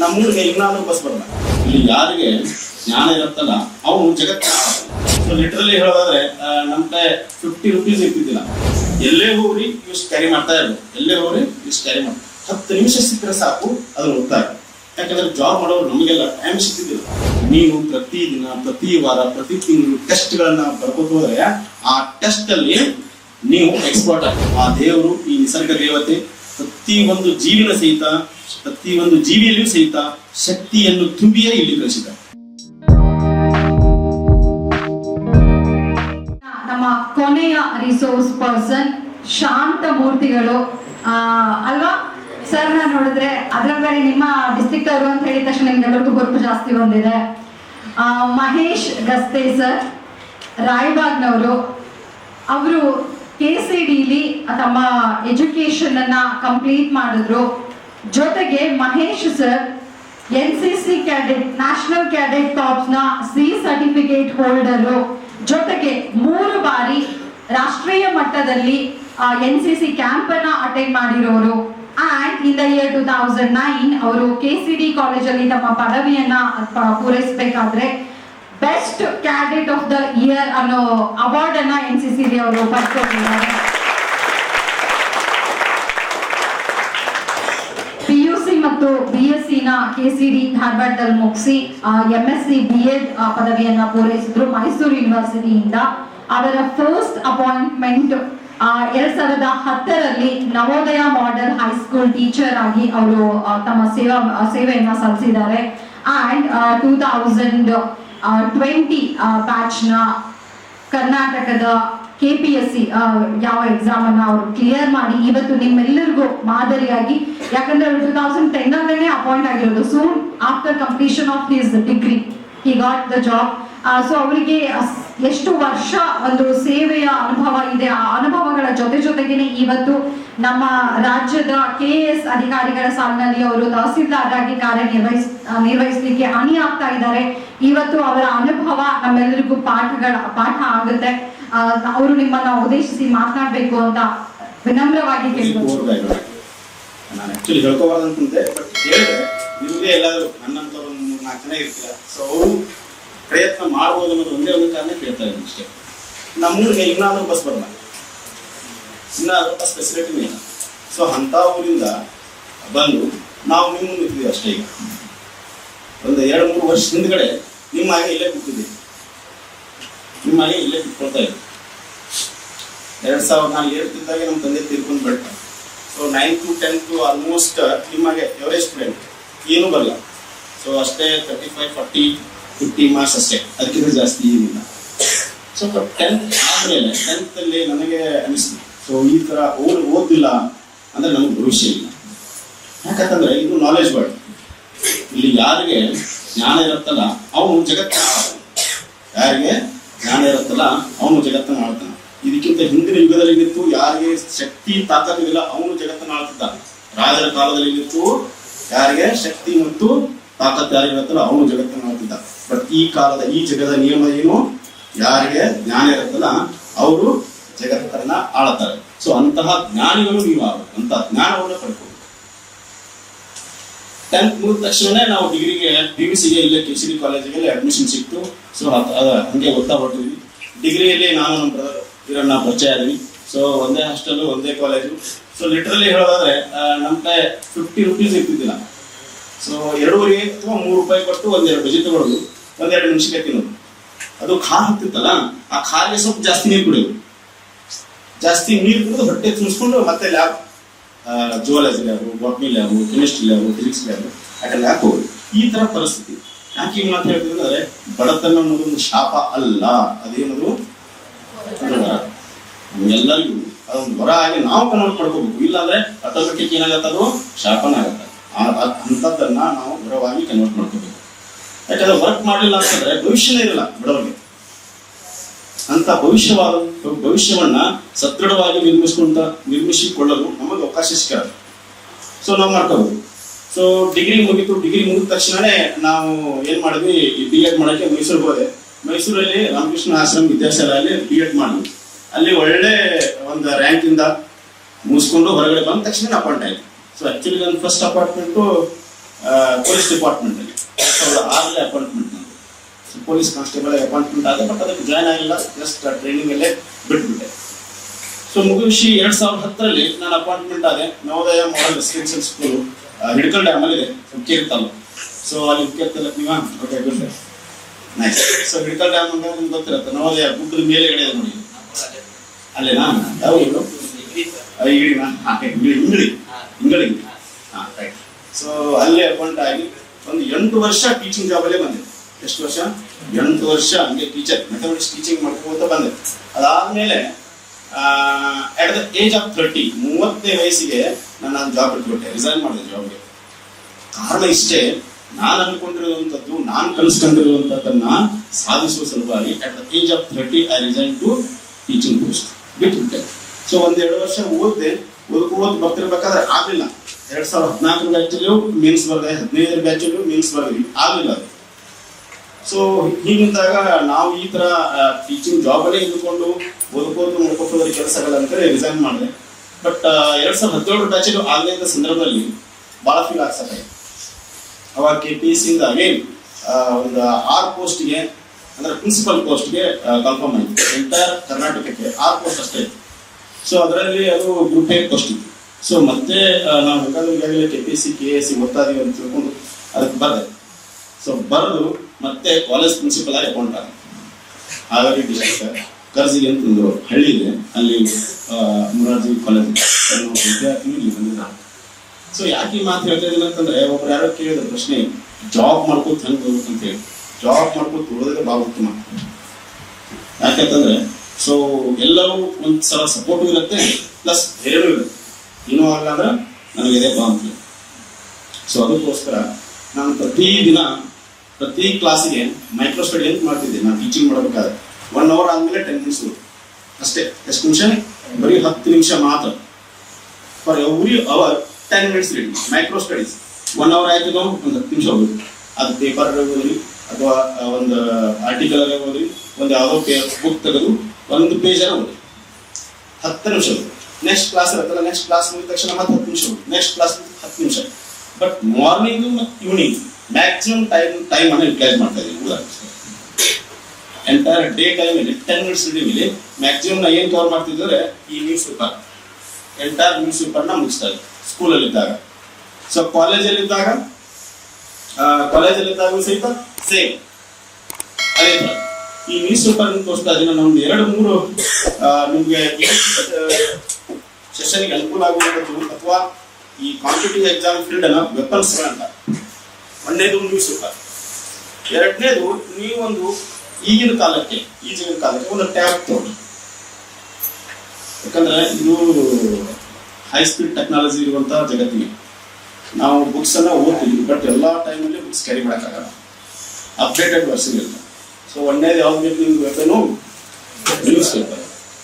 ನಮ್ಮೂರಿಗೆ ಇನ್ನಾದ್ರೂ ಬಸ್ ಬರಲ್ಲ ಇಲ್ಲಿ ಯಾರಿಗೆ ಜ್ಞಾನ ಇರುತ್ತಲ್ಲ ಅವನು ಜಗತ್ತಿನ ಲಿಟ್ರಲಿ ಹೇಳೋದಾದ್ರೆ ನಮ್ಮ ನಮ್ ಕಡೆ ಫಿಫ್ಟಿ ರುಪೀಸ್ ಇರ್ತಿದ್ದಿಲ್ಲ. ಎಲ್ಲೇ ಹೋಗ್ರಿ ಇಷ್ಟು ಕ್ಯಾರಿ ಮಾಡ್ತಾ ಇರೋದು. ಎಲ್ಲೇ ಹೋಗ್ರಿ ಇಷ್ಟು ಕ್ಯಾರಿ ಮಾಡಿ ಹತ್ತು ನಿಮಿಷ ಸಿಕ್ಕರೆ ಸಾಕು ಅದ್ರ ಓದ್ತಾರೆ ಯಾಕಂದ್ರೆ ಜಾಬ್ ಮಾಡೋರು ನಮಗೆಲ್ಲ ಟೈಮ್ ಸಿಕ್ತಿದ್ದಿಲ್ಲ ನೀವು ಪ್ರತಿ ದಿನ ಪ್ರತಿ ವಾರ, ಪ್ರತಿ ತಿಂಗಳು ಟೆಸ್ಟ್ ಗಳನ್ನ ಬರ್ಕೋತ ಹೋದ್ರೆ, ಆ ಟೆಸ್ಟ್ ಅಲ್ಲಿ ನೀವು ಎಕ್ಸ್ಪರ್ಟ್ ಆಗಿ ಆ ದೇವರು ಈ ನಿಸರ್ಗ ದೇವತೆ ಪ್ರತಿ ಒಂದು ಜೀವಿನ ಸಹಿತ ಪ್ರತಿ ಒಂದು ಜೀವಿಯಲ್ಲಿಯೂ ಸಹಿತ ಶಕ್ತಿಯನ್ನು ತುಂಬಿಯೇ ಇಲ್ಲಿ ಕಳಿಸಿದ ನಮ್ಮ ಕೊನೆಯ ರಿಸೋರ್ಸ್ ಪರ್ಸನ್ ಶಾಂತ ಮೂರ್ತಿಗಳು. ಅಲ್ವಾ? ಸರ್ ನಾನು ನೋಡಿದ್ರೆ ಅದರ ಬೇರೆ ನಿಮ್ಮ ಡಿಸ್ಟ್ರಿಕ್ಟ್ ಅವರು ಅಂತ ಹೇಳಿದ ತಕ್ಷಣ ನಿಮ್ಗೆಲ್ಲರಿಗೂ ಗುರುತು ಜಾಸ್ತಿ ಬಂದಿದೆ. ಮಹೇಶ್ ಗಸ್ತೆ ಸರ್ ರಾಯ್ಬಾಗ್ನವರು. ಅವರು ಕೆ ಸಿ ಡಿಲಿ ತಮ್ಮ ಎಜುಕೇಶನ್ ಅನ್ನ ಕಂಪ್ಲೀಟ್ ಮಾಡಿದ್ರು. ಜೊತೆಗೆ Mahesh sir N C C cadet national cadet ಟಾಪ್ಸ್ನ C certificate holder ಜೊತೆಗೆ ಮೂರು ಬಾರಿ ರಾಷ್ಟ್ರೀಯ ಮಟ್ಟದಲ್ಲಿ ಎನ್ ಸಿ ಸಿ ಕ್ಯಾಂಪ್ ಅನ್ನ ಅಟೆಂಡ್ ಮಾಡಿರೋರು. And in the year two thousand nine ಅವರು ಕೆ ಸಿ ಡಿ ಕಾಲೇಜಲ್ಲಿ ತಮ್ಮ ಪದವಿಯನ್ನ ಪೂರೈಸಬೇಕಾದ್ರೆ best cadet of the year ಅನ್ನೋ ಅವಾರ್ಡ್ ಅನ್ನ ಎನ್ ಸಿ ಸಿ ಅವರು ಪಡ್ಕೊಂಡಿದ್ದಾರೆ ಪಿ ಯು ಸಿ ಮತ್ತು ಬಿ ಎಸ್ ಸಿ ನ ಕೆ ಸಿ ಡಿ ಧಾರವಾಡದಲ್ಲಿ ಮುಗಿಸಿ M S C B Ed ಪದವಿಯನ್ನ ಪೂರೈಸಿದ್ರು ಮೈಸೂರು ಯೂನಿವರ್ಸಿಟಿಯಿಂದ ಅವರ ಫಸ್ಟ್ ಅಪಾಯಿಂಟ್ಮೆಂಟ್ ಎರಡ್ ಸಾವಿರದ ಹತ್ತರಲ್ಲಿ ನವೋದಯ ಮಾಡೆಲ್ ಹೈಸ್ಕೂಲ್ ಟೀಚರ್ ಆಗಿ ಅವರು ತಮ್ಮ ಸೇವಾ, ಸೇವೆಯನ್ನ ಸಲ್ಲಿಸಿದ್ದಾರೆ. ಅಂಡ್ ಟೂ ತೌಸಂಡ್ ಟ್ವೆಂಟಿ ಬ್ಯಾಚ್ನ ಕರ್ನಾಟಕದ ಕೆ ಪಿ ಎಸ್ ಸಿ ಯಾವ ಎಕ್ಸಾಮ್ ಅನ್ನ ಅವರು ಕ್ಲಿಯರ್ ಮಾಡಿ ಇವತ್ತು ನಿಮ್ಮೆಲ್ಲರಿಗೂ ಮಾದರಿಯಾಗಿ, ಯಾಕಂದ್ರೆ ಟೂ ತೌಸಂಡ್ ಟೆನ್ ಅಲ್ಲೇ ಅಪಾಯಿಂಟ್ ಆಗಿರೋದು. Soon after completion of his degree he got the job so ಅವರಿಗೆ ಎಷ್ಟು ವರ್ಷ ಒಂದು ಸೇವೆಯ ಅನುಭವ ಇದೆ, ಆ ಅನುಭವಗಳ ಜೊತೆ ಜೊತೆಗೇನೆ ಇವತ್ತು ನಮ್ಮ ರಾಜ್ಯದ ಕೆ ಎಸ್ ಅಧಿಕಾರಿಗಳ ಸಾಲಿನಲ್ಲಿ ಅವರು ತಹಸೀಲ್ದಾರ್ ಆಗಿ ಕಾರ್ಯನಿರ್ವಹಿಸ್ ನಿರ್ವಹಿಸಲಿಕ್ಕೆ ನಿರ್ವಹಿಸ್ಲಿಕ್ಕೆ ಅಣಿ ಆಗ್ತಾ ಇದ್ದಾರೆ. ಇವತ್ತು ಅವರ ಅನುಭವ ನಮ್ಮೆಲ್ಲರಿಗೂ ಪಾಠಗಳ, ಪಾಠ ಆಗುತ್ತೆ. ಅವರು ನಿಮ್ಮನ್ನ ಉದ್ದೇಶಿಸಿ ಮಾತನಾಡಬೇಕು ಅಂತ ವಿನಮ್ರವಾಗಿ ನಾನು ಆಕ್ಚುಲಿ ಹೇಳ್ಕೋಬಾರ್ದು ಬಟ್ ನಿಮಗೆ ಒಂದು ನಾಲ್ಕು ಜನ ಇರ್ತೀರ? ಸೊ ಪ್ರಯತ್ನ ಮಾಡ್ಬೋದು ಅನ್ನೋದು ಒಂದೇ ಒಂದು ಕಾರಣ ಕೇಳ್ತಾ ಇದ್ದೀನಿ ಅಷ್ಟೇ. ನಮ್ಮೂರಿಗೆ ಇನ್ನಾದ್ರೂ ಬಸ್ ಬರಲ್ಲ. ಇನ್ನಾದ್ರೂ ಬಸ್ ಫೆಸಿಲಿಟಿನೇ ಇಲ್ಲ ಸೊ ಅಂಥ ಊರಿಂದ ಬಂದು ನಾವು ನಿಮ್ಮ ನಿಂತಿದ್ದೀವಿ ಅಷ್ಟೇ ಈಗ. ಒಂದು ಎರಡು, ಮೂರು ವರ್ಷ ಹಿಂದ್ಗಡೆ ನಿಮ್ಮ ಹಾಗೆ ಇಲ್ಲೇ ಕೂತಿದ್ದೀವಿ. ನಿಮ್ಮ ಹಾಗೆ ಇಲ್ಲೇ ಕೂತ್ಕೊಳ್ತಾ ಇದ್ದೀವಿ. ಎರಡ್ ಸಾವಿರದ ನಾನು ಏಳ್ತಿದ್ದಾಗ ನಮ್ಮ ತಂದೆ ತೀರ್ಕೊಂಡು ಬರ್ತಾರೆ so nine to ten to almost ನಿಮಗೆ ಎವರೇಜ್ ಸ್ಟೂಡೆಂಟ್ ಏನೂ ಬರಲ್ಲ. ಸೊ ಅಷ್ಟೇ thirty five forty fifty marks ಅಷ್ಟೇ. ಅದಕ್ಕಿಂತ ಜಾಸ್ತಿ ಏನಿಲ್ಲ. ಸೊ ಟೆಂತ್ ಆದಮೇಲೆ ಟೆಂತಲ್ಲಿ ನನಗೆ ಅನಿಸ್ತು. ಸೊ ಈ ಥರ ಓದ್ ಓದಿಲ್ಲ ಅಂದ್ರೆ ನಮ್ಗೆ ಭವಿಷ್ಯ ಇಲ್ಲ. ಯಾಕಂತಂದ್ರೆ ಇದು ನಾಲೆಜ್ ವರ್ಡ್ ಇಲ್ಲಿ ಯಾರಿಗೆ ಜ್ಞಾನ ಇರುತ್ತಲ್ಲ ಅವನು ಜಗತ್ತನ್ನ ಆಳ್ತಾನೆ. ಯಾರಿಗೆ ಜ್ಞಾನ ಇರುತ್ತಲ್ಲ ಅವನು ಜಗತ್ತನ್ನು ಆಳ್ತಾನೆ. ಇದಕ್ಕಿಂತ ಹಿಂದಿನ ಯುಗದಲ್ಲಿ ಏನಿತ್ತು ಯಾರಿಗೆ ಶಕ್ತಿ ತಾಕತ್ತಿಲ್ಲ ಅವನು ಜಗತ್ತನ್ನು ಆಳ್ತಿದ್ದ ರಾಜರ ಕಾಲದಲ್ಲಿ ಏನಿತ್ತು ಯಾರಿಗೆ ಶಕ್ತಿ ಮತ್ತು ತಾಕತ್ ಯಾರಿಗಿರುತ್ತಲ್ಲ ಅವನು ಜಗತ್ತನ್ನು ಆಳ್ತಿದ್ದ ಬಟ್ ಈ ಕಾಲದ ಈ ಜಗದ ನಿಯಮ ಏನು? ಯಾರಿಗೆ? ಜ್ಞಾನ ಇರುತ್ತಲ್ಲ ಅವರು ಜಗತ್ತನ್ನ ಆಳುತ್ತಾರೆ. ಸೊ ಅಂತಹ ಜ್ಞಾನಿಗಳು ನೀವು ಆಗಬೇಕು ಅಂತ ಜ್ಞಾನವನ್ನು ಪಡ್ಕೋಬೇಕು ಟೆಂತ್ ಮುಗಿದ ತಕ್ಷಣ ನಾವು ಡಿಗ್ರಿಗೆ ಪಿ ಯು ಸಿಗೆ ಇಲ್ಲೇ ಕೆ ಸಿ ಡಿ ಕಾಲೇಜಿಗೆ ಅಡ್ಮಿಷನ್ ಸಿಕ್ತು ಸೊ ಹಂಗೆ ಓದ್ತಾ ಹೊರಟಿದ್ವಿ. ಡಿಗ್ರಿಯಲ್ಲಿ ನಾನು ನಮ್ಮ ಬ್ರದರ್ ಇವರನ್ನ ಪರಿಚಯ ಆದ್ವಿ. ಸೊ ಒಂದೇ ಹಾಸ್ಟೆಲ್ ಒಂದೇ ಕಾಲೇಜು ಸೊ ಲಿಟ್ರಲಿ ಹೇಳೋದಾದ್ರೆ ನಮ್ಮ ಕಡೆ ಫಿಫ್ಟಿ ರುಪೀಸ್ ಇರ್ತಿದ್ದಿಲ್ಲ. ಎರಡೂವರೆ ಅಥವಾ ಮೂರು ರೂಪಾಯಿ ಕೊಟ್ಟು ಒಂದೆರಡು ಬಜೆ ತಗೊಳ್ಳೋದು ಒಂದೆರಡು ನಿಮಿಷಕ್ಕೆ ತಿನ್ನೋದು. ಅದು ಖಾ ಹತ್ತಿತ್ತಲ್ಲ ಆ ಖಾರಿಗೆ ಸ್ವಲ್ಪ ಜಾಸ್ತಿ ನೀರು ಕುಡಿಯೋದು. ಜಾಸ್ತಿ ನೀರು ಕುಡಿದು ಹೊಟ್ಟೆ ತುಂಬಿಸ್ಕೊಂಡು ಮತ್ತೆ lab zoology lab botany lab chemistry lab physics lab ಯಾಕಂದ್ರೆ ಲ್ಯಾಬ್ ಹೋಗುದು. ಈ ತರ ಪರಿಸ್ಥಿತಿ. ಯಾಕೆ ಈ ಮಾತು ಹೇಳ್ತೀವಿ ಅಂದ್ರೆ ಬಡತನ ಅನ್ನೋದು ಒಂದು ಶಾಪ ಅಲ್ಲ. ಅದೇನದು ಎಲ್ಲರಿಗೂ. ಅದೊಂದು ವರ ಆಗಿ ನಾವು ಕನ್ವರ್ಟ್ ಮಾಡ್ಕೋಬೇಕು ಇಲ್ಲಾಂದ್ರೆ ಆಟೋಮೆಟಿಕ್ ಏನಾಗತ್ತೆ ಅದು? ಶಾಪನ ಆಗತ್ತೆ. ಆ- ಆ- ಅಂಥದ್ದನ್ನ ನಾವು ದೃಢವಾಗಿ ಕನ್ವರ್ಟ್ ಮಾಡ್ಕೋಬೇಕು. ಯಾಕಂದ್ರೆ ವರ್ಕ್ ಮಾಡಲಿಲ್ಲ ಅಂತಂದ್ರೆ ಭವಿಷ್ಯನೇ ಇರಲ್ಲ ಬಡವರಿಗೆ. ಅಂತ ಭವಿಷ್ಯವಾದ ಭವಿಷ್ಯವನ್ನ ಸದೃಢವಾಗಿ ನಿರ್ಮಿಸ್ಕೊಂತ ನಿರ್ಮಿಸಿಕೊಳ್ಳಲು ನಮಗೆ ಅವಕಾಶ ಸಿಕ್ಕಲ್ಲ ಸೊ ನಾವು ಮಾಡ್ಕೋಬಹುದು ಸೊ ಡಿಗ್ರಿ ಮುಗಿತು. ಡಿಗ್ರಿ ಮುಗಿದ ತಕ್ಷಣನೇ ನಾವು ಏನ್ ಮಾಡಿದ್ವಿ? ಬಿ ಎಡ್ ಮಾಡಕ್ಕೆ ಮೈಸೂರಿಗೆ ಹೋದೆ. ಮೈಸೂರಲ್ಲಿ ರಾಮಕೃಷ್ಣ ಆಶ್ರಮ ವಿದ್ಯಾಶಾಲೆಯಲ್ಲಿ ಬಿ ಎಡ್ ಮಾಡಿದ್ವಿ. ಅಲ್ಲಿ ಒಳ್ಳೆ ಒಂದು ರ್ಯಾಂಕ್ ಇಂದ ಮುಗಿಸ್ಕೊಂಡು ಹೊರಗಡೆ ಬಂದ ತಕ್ಷಣ ಅಪಾಯಿಂಟ್ ಆಯ್ತು. ಸೊ ಆಕ್ಚುಲಿ ನನ್ನ ಫಸ್ಟ್ ಅಪಾಯಿಂಟ್ಮೆಂಟು ಪೊಲೀಸ್ ಡಿಪಾರ್ಟ್ಮೆಂಟ್ ಅಲ್ಲಿ ಸಾವಿರದ ಆರರಲ್ಲಿ ಅಪಾಯಿಂಟ್ಮೆಂಟ್ ನಂದು ಪೊಲೀಸ್ ಕಾನ್ಸ್ಟೇಬಲ್ ಅಪಾಯಿಂಟ್ಮೆಂಟ್ ಆದ ಬಟ್ ಅದಕ್ಕೆ ಜಾಯ್ನ್ ಆಗಿಲ್ಲ. ಜಸ್ಟ್ ಟ್ರೈನಿಂಗ್ ಅಲ್ಲೇ ಬಿಟ್ಬಿಟ್ಟೆ. ಸೊ ಮುಗಿಸಿ ಎರಡ್ ಸಾವಿರದ ಹತ್ತರಲ್ಲಿ ನಾನು ಅಪಾಯಿಂಟ್ಮೆಂಟ್ ಆದೆ. Navodaya model residential school Hidkal dam ಅಲ್ಲಿ ಇದೆ ಹುಕ್ಕೇರಿ ತಾಲೂಕು. ಸೊ ಅಲ್ಲಿ ಹುಕ್ಕೇರಿ ತಾಲೂಕು ನೀವು? Okay good nice so Hidkal dam ಅಂದ್ರೆ ನಿಮ್ಗೆ ಗೊತ್ತಿರುತ್ತೆ. ನವೋದಯ ಗುಡ್ಡದ ಮೇಲೆಗಡೆ ನೋಡಿ. ಅಲ್ಲೇನಾ? ಯಾವ ಇಂಗಳಿ ಇಂಗಳಿ ಸೊ ಅಲ್ಲೇ ಅಪಾಯಿಂಟ್ ಆಗಿ ಒಂದು ಎಂಟು ವರ್ಷ ಟೀಚಿಂಗ್ ಜಾಬ್ ಅಲ್ಲೇ ಬಂದೆ ಎಷ್ಟು ವರ್ಷ? ಎಂಟು ವರ್ಷ ಹಂಗೆ ಟೀಚರ್ ಮೆಥಮೆಟಿಕ್ಸ್ ಟೀಚಿಂಗ್ ಮಾಡ್ಕೋತ ಬಂದೆ ಅದಾದ್ಮೇಲೆ at the age of thirty ಮೂವತ್ತನೇ ವಯಸ್ಸಿಗೆ ನಾನು ಜಾಬ್ ಬಿಟ್ಬಿಟ್ಟೆ ರಿಸೈನ್ ಮಾಡಿದೆ ಜಾಬ್ಗೆ ಕಾರಣ ಇಷ್ಟೇ ನಾನು ಅನ್ಕೊಂಡಿರುವಂಥದ್ದು ನಾನು ಕಲಿಸ್ಕೊಂಡಿರುವಂಥದ್ದನ್ನ ಸಾಧಿಸುವ ಸಲುವಾಗಿ at the age of thirty I resign to teaching post ಬಿಟ್ಬಿಟ್ಟೆ. So ಒಂದೆರಡು ವರ್ಷ ಓದಿದೆ, ಓದ್ ಬರ್ತಿರ್ಬೇಕಾದ್ರೆ ಆಗ್ಲಿಲ್ಲ. ಎರಡ್ ಸಾವಿರದ ಹದಿನಾಲ್ಕು ಬ್ಯಾಚಲ್ಲೂ ಮೀನ್ಸ್ ಬರ್ದೆ ಹದಿನೈದು ಬ್ಯಾಚಲ್ಲೂ ಮೀನ್ಸ್ ಬರ್ದಿ ಆಗ್ಲಿಲ್ಲ ಅದು. ಸೊ ಹೀಗಿದ್ದಾಗ ನಾವು ಈ ತರ ಟೀಚಿಂಗ್ ಜಾಬ್ ಅಲ್ಲೇ ಇದ್ದುಕೊಂಡು ಓದ್ಕೋದು ನೋಡ್ಕೋದ್ರ ಕೆಲಸಗಳಂತೇಳಿ ರಿಸೈನ್ ಮಾಡಿದೆ. ಬಟ್ ಎರಡ್ ಸಾವಿರದ ಹದಿನೇಳು ಬ್ಯಾಚಲ್ಲೂ ಇದ್ದ ಸಂದರ್ಭದಲ್ಲಿ ಬಹಳ ಫೀಲ್ ಆಗ್ಸತ್ತೆ ಅವಾಗ ಕೆ ಪಿ ಎಸ್ ಅಗೇನ್ ಒಂದು ಆರ್ ಪೋಸ್ಟ್ಗೆ ಅಂದ್ರೆ ಪ್ರಿನ್ಸಿಪಲ್ ಪೋಸ್ಟ್ಗೆ ಕನ್ಫರ್ಮ್ ಆಯಿತು. ಎಂಟೈರ್ ಕರ್ನಾಟಕಕ್ಕೆ ಆರ್ ಪೋಸ್ಟ್ ಅಷ್ಟೇ ಸೊ ಅದರಲ್ಲಿ ಅದು ಗ್ರೂಪ್ ಎ ಫಸ್ಟ್ ಇತ್ತು. ಸೊ ಮತ್ತೆ ನಾವು ಬೇಕಾದ್ರೆ ಈಗಾಗಲೇ K P C K S C ಓದ್ತಾ ಇದೀವಿ ಅಂತ ತಿಳ್ಕೊಂಡು ಅದಕ್ಕೆ ಬರದೆ. ಸೊ ಬರೆದು ಮತ್ತೆ ಕಾಲೇಜ್ ಪ್ರಿನ್ಸಿಪಲ್ ಆಗಿ ಅಕೌಂಟ್ ಹಾಗಾಗಿ ಡಿಸ್ಟ್ರಿಕ್ಟ್ ಅಂತ ಅಂತಂದ್ರು ಹಳ್ಳಿ ಇದೆ. ಅಲ್ಲಿ ಮುರಾರ್ಜಿ ಕಾಲೇಜ್ ವಿದ್ಯಾರ್ಥಿ ಇಲ್ಲಿ ಬಂದಿದ್ದ ಸೊ ಯಾಕೆ ಈ ಮಾತು ಹೇಳ್ತಾ ಇದ್ದೀನಿ ಅಂತಂದ್ರೆ, ಒಬ್ರು ಯಾರೋ ಕೇಳಿದ ಪ್ರಶ್ನೆ ಜಾಬ್ ಮಾಡ್ಕೊತ ಹೆಂಗ್ ಅಂತ ಹೇಳಿ ಜಾಬ್ ಮಾಡ್ಕೊತ ಹೋಗೋದ್ರೆ ಭಾಳ ಉತ್ತಮ. ಯಾಕಂತಂದ್ರೆ ಸೊ ಎಲ್ಲರೂ ಒಂದು ಸಲ ಸಪೋರ್ಟ್ ಇರುತ್ತೆ ಪ್ಲಸ್ ಧೈರ್ಯನೂ ಇರುತ್ತೆ. ಏನೂ ಆಗಲ್ಲ ಅಂದ್ರೆ ನನಗೆ ಬಾ ಅಂತ ಸೊ ಅದಕ್ಕೋಸ್ಕರ ನಾನು ಪ್ರತಿ ದಿನ, ಪ್ರತಿ ಕ್ಲಾಸಿಗೆ ಮೈಕ್ರೋ ಸ್ಟಡಿ ಅಂತ ಮಾಡ್ತಿದ್ದೆ. ನಾನು ಟೀಚಿಂಗ್ ಮಾಡಬೇಕಾದ್ರೆ. ಒನ್ ಅವರ್ ಆದ್ಮೇಲೆ ಟೆನ್ ಮಿನಿಟ್ಸ್ ಅಷ್ಟೇ. ಎಷ್ಟು ನಿಮಿಷ? ಬರೀ ಹತ್ತು ನಿಮಿಷ ಮಾತ್ರ. For every hour ten minutes reading micro studies one hour ಆಯ್ತು ನಾವು ಒಂದು ಹತ್ತು ನಿಮಿಷ ಹೋಗ್ಬೇಕು ಅದು ಪೇಪರ್ ಹೋಗ್ರಿ ಅಥವಾ ಒಂದು ಆರ್ಟಿಕಲ್ ಹೋಗ್ರಿ ಒಂದು ಯಾವುದೋ ಬುಕ್ ತೆಗೆದು ಒಂದು ಪೇಜ್ ಉಂಟು. ಹತ್ತು ನಿಮಿಷ ನೆಕ್ಸ್ಟ್ ಕ್ಲಾಸ್ ಇರುತ್ತಲ್ಲ ನೆಕ್ಸ್ಟ್ ಕ್ಲಾಸ್ ಮುಗಿದ ತಕ್ಷಣ ಮತ್ತೆ ಹತ್ತು ನಿಮಿಷ ನೆಕ್ಸ್ಟ್ ಕ್ಲಾಸ್ ಹತ್ತು ನಿಮಿಷ. ಬಟ್ ಮಾರ್ನಿಂಗ್ ಮತ್ತು ಈವ್ನಿಂಗ್ ಮ್ಯಾಕ್ಸಿಮಮ್ ಟೈಮ್ ಟೈಮ್ ಅನ್ನು ಯುಟಿಲೈಸ್ ಮಾಡ್ತಾ ಇದ್ದೀವಿ ಉದಾಹರಣೆ ಎಂಟೈರ್ ಡೇ ಟೈಮಲ್ಲಿ ಟೆನ್ ಮಿನಿಟ್ಸ್ ರೀಡಿಂಗಲ್ಲಿ ಮ್ಯಾಕ್ಸಿಮಮ್ ನಾ ಏನು ಕವರ್ ಮಾಡ್ತಿದ್ರೆ ಈ ನ್ಯೂಸ್ ಪೇಪರ್ ಎಂಟೈರ್ ನ್ಯೂಸ್ ಪೇಪರ್ನ ಮುಗಿಸ್ತಾ ಇದ್ದೆ. ಸ್ಕೂಲಲ್ಲಿದ್ದಾಗ ಸೊ ಕಾಲೇಜಲ್ಲಿದ್ದಾಗ ಕಾಲೇಜಲ್ಲಿದ್ದಾಗ ಸಹಿತ ಸೇಮ್ ಅದೇ ಥರ. ಈ ಮೀಸಲು ಪೇಪರ್ ತೋರಿಸ್ತಾ ಒಂದು ಎರಡು ಮೂರು ನಿಮಗೆ ಸೆಷನ್ಗೆ ಅನುಕೂಲ ಆಗುವಂಥದ್ದು ಅಥವಾ ಈ ಕಾಂಪಿಟೇಟಿವ್ ಎಕ್ಸಾಮ್ ಫೀಲ್ಡ್ ಅನ್ನ ವೆಪನ್ಸ್ ಅಂತ ಒಂದನೇದು ಮೀಸಲು ಎರಡನೇದು ನೀವೊಂದು ಈಗಿನ ಕಾಲಕ್ಕೆ ಈಗಿನ ಕಾಲಕ್ಕೆ ಒಂದು ಟ್ಯಾಬ್ ತಗೊಳ್ಳಿ ಯಾಕಂದ್ರೆ ಇದು ಹೈ ಸ್ಪೀಡ್ ಟೆಕ್ನಾಲಜಿ ಇರುವಂತ ಜಗತ್ತಿಗೆ. ನಾವು ಬುಕ್ಸ್ ಅನ್ನ ಓದ್ತೀವಿ ಬಟ್ ಎಲ್ಲಾ ಟೈಮಲ್ಲಿ ಬುಕ್ಸ್ ಕ್ಯಾರಿ ಮಾಡೋಕ್ಕಾಗಲ್ಲ. ಅಪ್ಡೇಟೆಡ್ ವರ್ಷನ್ ಇರುತ್ತೆ. ಸೊ ಒಂದನೇದು ಯಾವ್ದು ಬೇಕು ನಿಮ್ಗೆ ವೆಪನು ನ್ಯೂಸ್ ಪೇಪರ್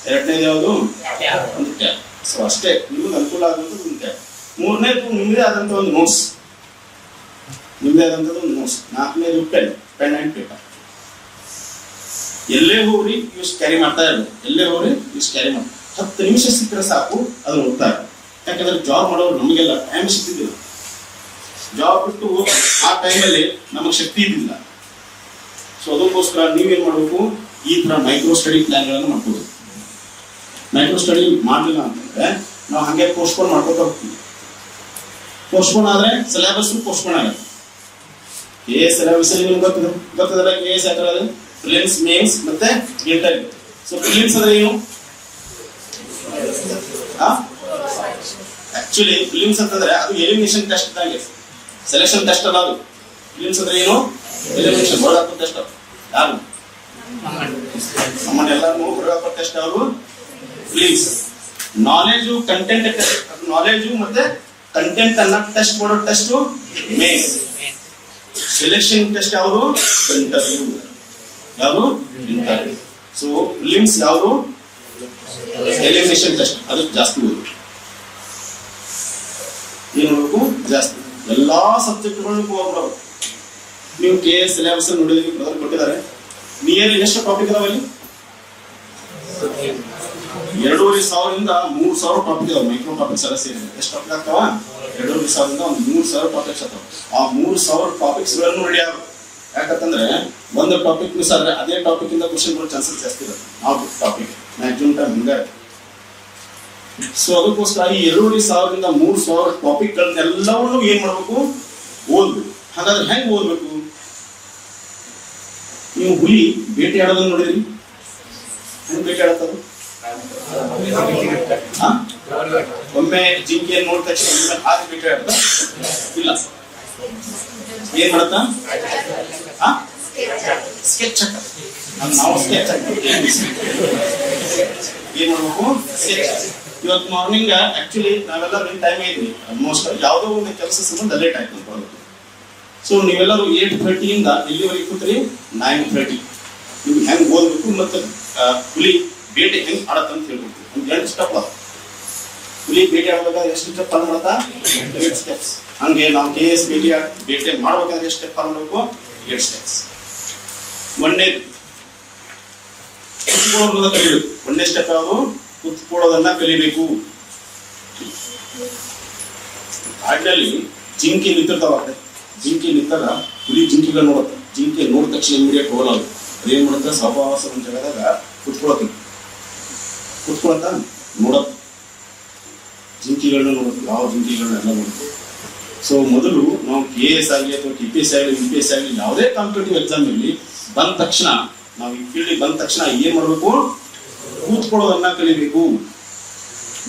ಎರಡನೇದು ಯಾವುದು? ಒಂದು ಟ್ಯಾಬ್ ಸೊ ಅಷ್ಟೇ. ನಿಮ್ಗೆ ಅನುಕೂಲ ಆಗುವಂಥದ್ದು ಒಂದು ಟ್ಯಾಬ್ ಮೂರನೇದು ನಿಮ್ಮದೇ ಆದಂಥ ಒಂದು ನೋಟ್ಸ್ ನಿಮ್ಮದೇ ಆದಂಥದ್ದು ಒಂದು ನೋಟ್ಸ್ ನಾಲ್ಕನೇದು ಪೆನ್ ಪೆನ್ ಆ್ಯಂಡ್ ಪೇಪರ್ ಎಲ್ಲೇ ಹೋಗ್ರಿ ಯೂಸ್ ಕ್ಯಾರಿ ಮಾಡ್ತಾ ಇರೋದು ಎಲ್ಲೇ ಹೋಗ್ರಿ ಯೂಸ್ ಕ್ಯಾರಿ ಮಾಡಿ ಹತ್ತು ನಿಮಿಷ ಸಿಕ್ಕರೆ ಸಾಕು ಅದು ಓದ್ತಾ ಇರೋದು ಯಾಕಂದ್ರೆ ಜಾಬ್ ಮಾಡೋರು ನಮಗೆಲ್ಲ ಟೈಮ್ ಸಿಕ್ಕಿದ್ದಿಲ್ಲ ಜಾಬ್ ಬಿಟ್ಟು ಆ ಟೈಮಲ್ಲಿ ನಮಗೆ ಶಕ್ತಿ ಇದ್ದಿಲ್ಲ. ಸೊ ಅದಕ್ಕೋಸ್ಕರ ನೀವೇನ್ ಮಾಡಬೇಕು? ಈ ತರ ಮೈಕ್ರೋ ಸ್ಟಡಿ ಪ್ಲಾನ್ಗಳನ್ನು ಮಾಡ್ಕೋಬೇಕು ಮೈಕ್ರೋ ಸ್ಟಡಿ ಮಾಡಲಿಲ್ಲ ಅಂತಂದ್ರೆ ನಾವು ಹಂಗೆ ಪೋಸ್ಟ್ಪೋನ್ ಮಾಡ್ಕೊತಾ ಹೋಗ್ತೀವಿ. ಪೋಸ್ಟ್ಪೋನ್ ಆದ್ರೆ ಸಿಲೆಬಸ್ ಪೋಸ್ಟ್ಪೋನ್ ಆಗುತ್ತೆ. ಎ ಸಿಲೆಬಸ್ ಅಲ್ಲಿ ನಿಮ್ಗೆ ಗೊತ್ತಿದೆ, ಗೊತ್ತದಲ್ಲ ಎ ಎಸ್ ಪ್ರಿಲಿಮ್ಸ್ ಮೇನ್ಸ್ ಮತ್ತೆ ಇಂಟರ್ ಸೊ ಪ್ರಿಲಿಮ್ಸ್ ಅಂದ್ರೆ ಏನು? ಆಕ್ಚುಲಿ ಪ್ರಿಲಿಮ್ಸ್ ಅಂತಂದ್ರೆ ಅದು ಎಲಿಮಿನೇಷನ್ ಟೆಸ್ಟ್ ಇದ್ದಂಗೆ. ಸೆಲೆಕ್ಷನ್ ಟೆಸ್ಟ್ ಅಲ್ಲ ಅದು. ಪ್ರಿಲಿಮ್ಸ್ ಅಂದ್ರೆ ಏನು? ಹಾಕೋ ಟೆಸ್ಟ್ ಯಾರು? ನಮ್ಮನ್ನ ಎಲ್ಲರೂ ಬೋರ್ಡ್ ಹಾಕೋ ಟೆಸ್ಟ್ ಅವರು. ಪ್ಲೀಸ್ ನಾಲೆಜು ಕಂಟೆಂಟ್ ನಾಲೆಜು ಮತ್ತೆ ಕಂಟೆಂಟ್ ಅನ್ನ ಟೆಸ್ಟ್ ಮಾಡೋ ಟೆಸ್ಟ್ ಮೇನ್ ಸೆಲೆಕ್ಷನ್ ಟೆಸ್ಟ್ ಯಾವುದು? ಇಂಟರ್ವ್ಯೂ ಯಾವುದು? ಇಂಟರ್ವ್ಯೂ ಸೊ ಲಿಮ್ಸ್ ಯಾವುದು? ಎಲಿಮಿನೇಷನ್ ಟೆಸ್ಟ್ ಅದು ಜಾಸ್ತಿ ಏನು ನೋಡಬೇಕು ಜಾಸ್ತಿ. ಎಲ್ಲಾ ಸಬ್ಜೆಕ್ಟ್ಗಳನ್ನು ಮಾಡಬೇಕು ನೀವು ಕೆ ಎಸ್ ಸಿಲೆಬಸ್ ನೋಡಿದ್ರಿ ಬ್ರದರ್ ಕೊಟ್ಟಿದ್ದಾರೆ. ನಿಯರ್ಲಿ ಎಷ್ಟು ಟಾಪಿಕ್ ಇದಾವೆ ಅಲ್ಲಿ ಎರಡೂವರೆ ಸಾವಿರದಿಂದ ಮೂರು ಸಾವಿರ ಟಾಪಿಕ್ ಇದಾವೆ. ಮೈಕ್ರೋ ಟಾಪಿಕ್ಸ್ ಎಲ್ಲ ಸೇರಿ ಎಷ್ಟು ಟಾಪಿಕ್ ಆಗ್ತಾವ? ಎರಡೂವರೆ ಸಾವಿರದಿಂದ ಒಂದು ಮೂರು ಸಾವಿರ ಟಾಪಿಕ್ಸ್ ಆಗ್ತಾವ. ಆ ಮೂರು ಸಾವಿರ ಟಾಪಿಕ್ಸ್ಗಳನ್ನು ರೆಡಿ ಆಗ ಯಾಕಂತಂದ್ರೆ ಒಂದು ಟಾಪಿಕ್ ಮಿಸ್ ಆದ್ರೆ ಅದೇ ಟಾಪಿಕ್ ಇಂದ ಕ್ವಶನ್ ಬರೋ ಚಾನ್ಸಸ್ ಜಾಸ್ತಿ ಇರುತ್ತೆ. ಆ ಟಾಪಿಕ್ ಮ್ಯಾಕ್ಸಿಮಮ್ ಟೈಮ್ ಹಿಂಗ ಸೊ ಅದಕ್ಕೋಸ್ಕರ ಈ ಎರಡೂವರೆ ಸಾವಿರದಿಂದ ಮೂರು ಸಾವಿರ ಟಾಪಿಕ್ ಗಳನ್ನೆಲ್ಲವನ್ನು ಏನ್ ಮಾಡ್ಬೇಕು? ಓದ್ಬೇಕು. ಹಾಗಾದ್ರೆ ಹೆಂಗ್ ಓದ್ಬೇಕು? ನೀವು ಹುಲಿ ಬೇಟೆಯಾಡೋದನ್ನ ನೋಡಿದ್ರಿ? ಹೆಂಗ್ ಬೇಟೆಯಾಡತ್ತದು? ಒಮ್ಮೆ ಜಿಂಕೆಯನ್ನು ನೋಡಿದ ತಕ್ಷಣ ಒಮ್ಮೆ ಹಾಗೆ ಬೇಟೆಯಾಡ್ತ ಇಲ್ಲ. ಏನ್ ಮಾಡತ್ತ ಸ್ಕೆಚ್ ಹಾಕ ನಾವು ಸ್ಕೆಚ್ ಏನ್ ಮಾಡ್ಬೇಕು? ಸ್ಕೆಚ್ ಇವತ್ತು ಮಾರ್ನಿಂಗ್ ಆಕ್ಚುಲಿ ನಾವೆಲ್ಲ ಟೈಮ್ ಇದ್ವಿ. ಆಲ್ಮೋಸ್ಟ್ ಯಾವುದೋ ಒಂದು ಕೆಲಸ ಸಂಬಂಧ ಲೇಟ್ ಆಯ್ತು ಬರೋದು ಸೊ ನೀವೆಲ್ಲರೂ ಏಟ್ ಥರ್ಟಿಯಿಂದ ಎಲ್ಲಿವರೆಗೆ ಕೂತ್ರಿ ನೈನ್ ಥರ್ಟಿ ನೀವು ಹೆಂಗ್ ಓದ್ಬೇಕು ಮತ್ತೆ ಹುಲಿ ಬೇಟೆ ಹೆಂಗ್ ಆಡತ್ತಂತ ಹೇಳ್ಬೇಕು. ಒಂದು ಎರಡು ಸ್ಟೆಪ್ ಅದ ಹುಲಿ ಬೇಟೆ ಆಡ್ಬೇಕಾದ್ರೆ ಎಷ್ಟು ಸ್ಟೆಪ್ ಫಾಲೋ ಮಾಡ್ತಾ ಏಟ್ ಸ್ಟೆಪ್ಸ್ ಹಂಗೆ ನಾವು ಕೆ ಎಸ್ ಬೇಟೆ ಬೇಟೆ ಮಾಡ್ಬೇಕಾದ್ರೆ ಎಷ್ಟು ಸ್ಟೆಪ್ ಫಾಲೋ ಮಾಡಬೇಕು. ಏಟ್ ಸ್ಟೆಪ್ಸ್ ಒಂದೇ ಕಲಿಬೇಕು. ಒಂದೇ ಸ್ಟೆಪ್ ಯಾವುದು? ಕುತ್ಕೊಳ್ಳೋದನ್ನ ಕಲಿಬೇಕು. ಕಾಡಿನಲ್ಲಿ ಜಿಂಕೆ ನಿಂತಿರ್ತಾವ ಜಿಂಕೆ ನಿಂತಾಗ ಹುಲಿ ಜಿಂಕೆಗಳು ನೋಡುತ್ತೆ. ಜಿಂಕೆ ನೋಡಿದ ತಕ್ಷಣ ಇಮಿಡಿಯೇಟ್ ಹೋಗಲ್ಲ ಅದೇನು ಮಾಡುತ್ತೆ? ಸಹವಾಸ ಒಂದು ಜಾಗದಾಗ ಕುತ್ಕೊಳತ್ತೆ. ಕುತ್ಕೊಳತ್ತ ನೋಡತ್ತೆ. ಜಿಂಕೆಗಳನ್ನ ನೋಡುತ್ತೆ. ಯಾವ ಜಿಂಕೆಗಳನ್ನೆಲ್ಲ ನೋಡುತ್ತೆ. ಸೊ ಮೊದಲು ನಾವು ಕೆ ಎಸ್ ಆಗಲಿ ಅಥವಾ ಕೆ ಪಿ ಎಸ್ ಆಗಲಿ ಯು ಪಿ ಎಸ್ ಆಗಲಿ ಯಾವುದೇ ಕಾಂಪಿಟೇಟಿವ್ ಎಕ್ಸಾಮ್ ಇರಲಿ ಬಂದ ತಕ್ಷಣ, ನಾವು ಈ ಫೀಲ್ಡಿಗೆ ಬಂದ ತಕ್ಷಣ ಏನ್ ಮಾಡಬೇಕು? ಕೂತ್ಕೊಳ್ಳೋದನ್ನ ಕಲಿಬೇಕು.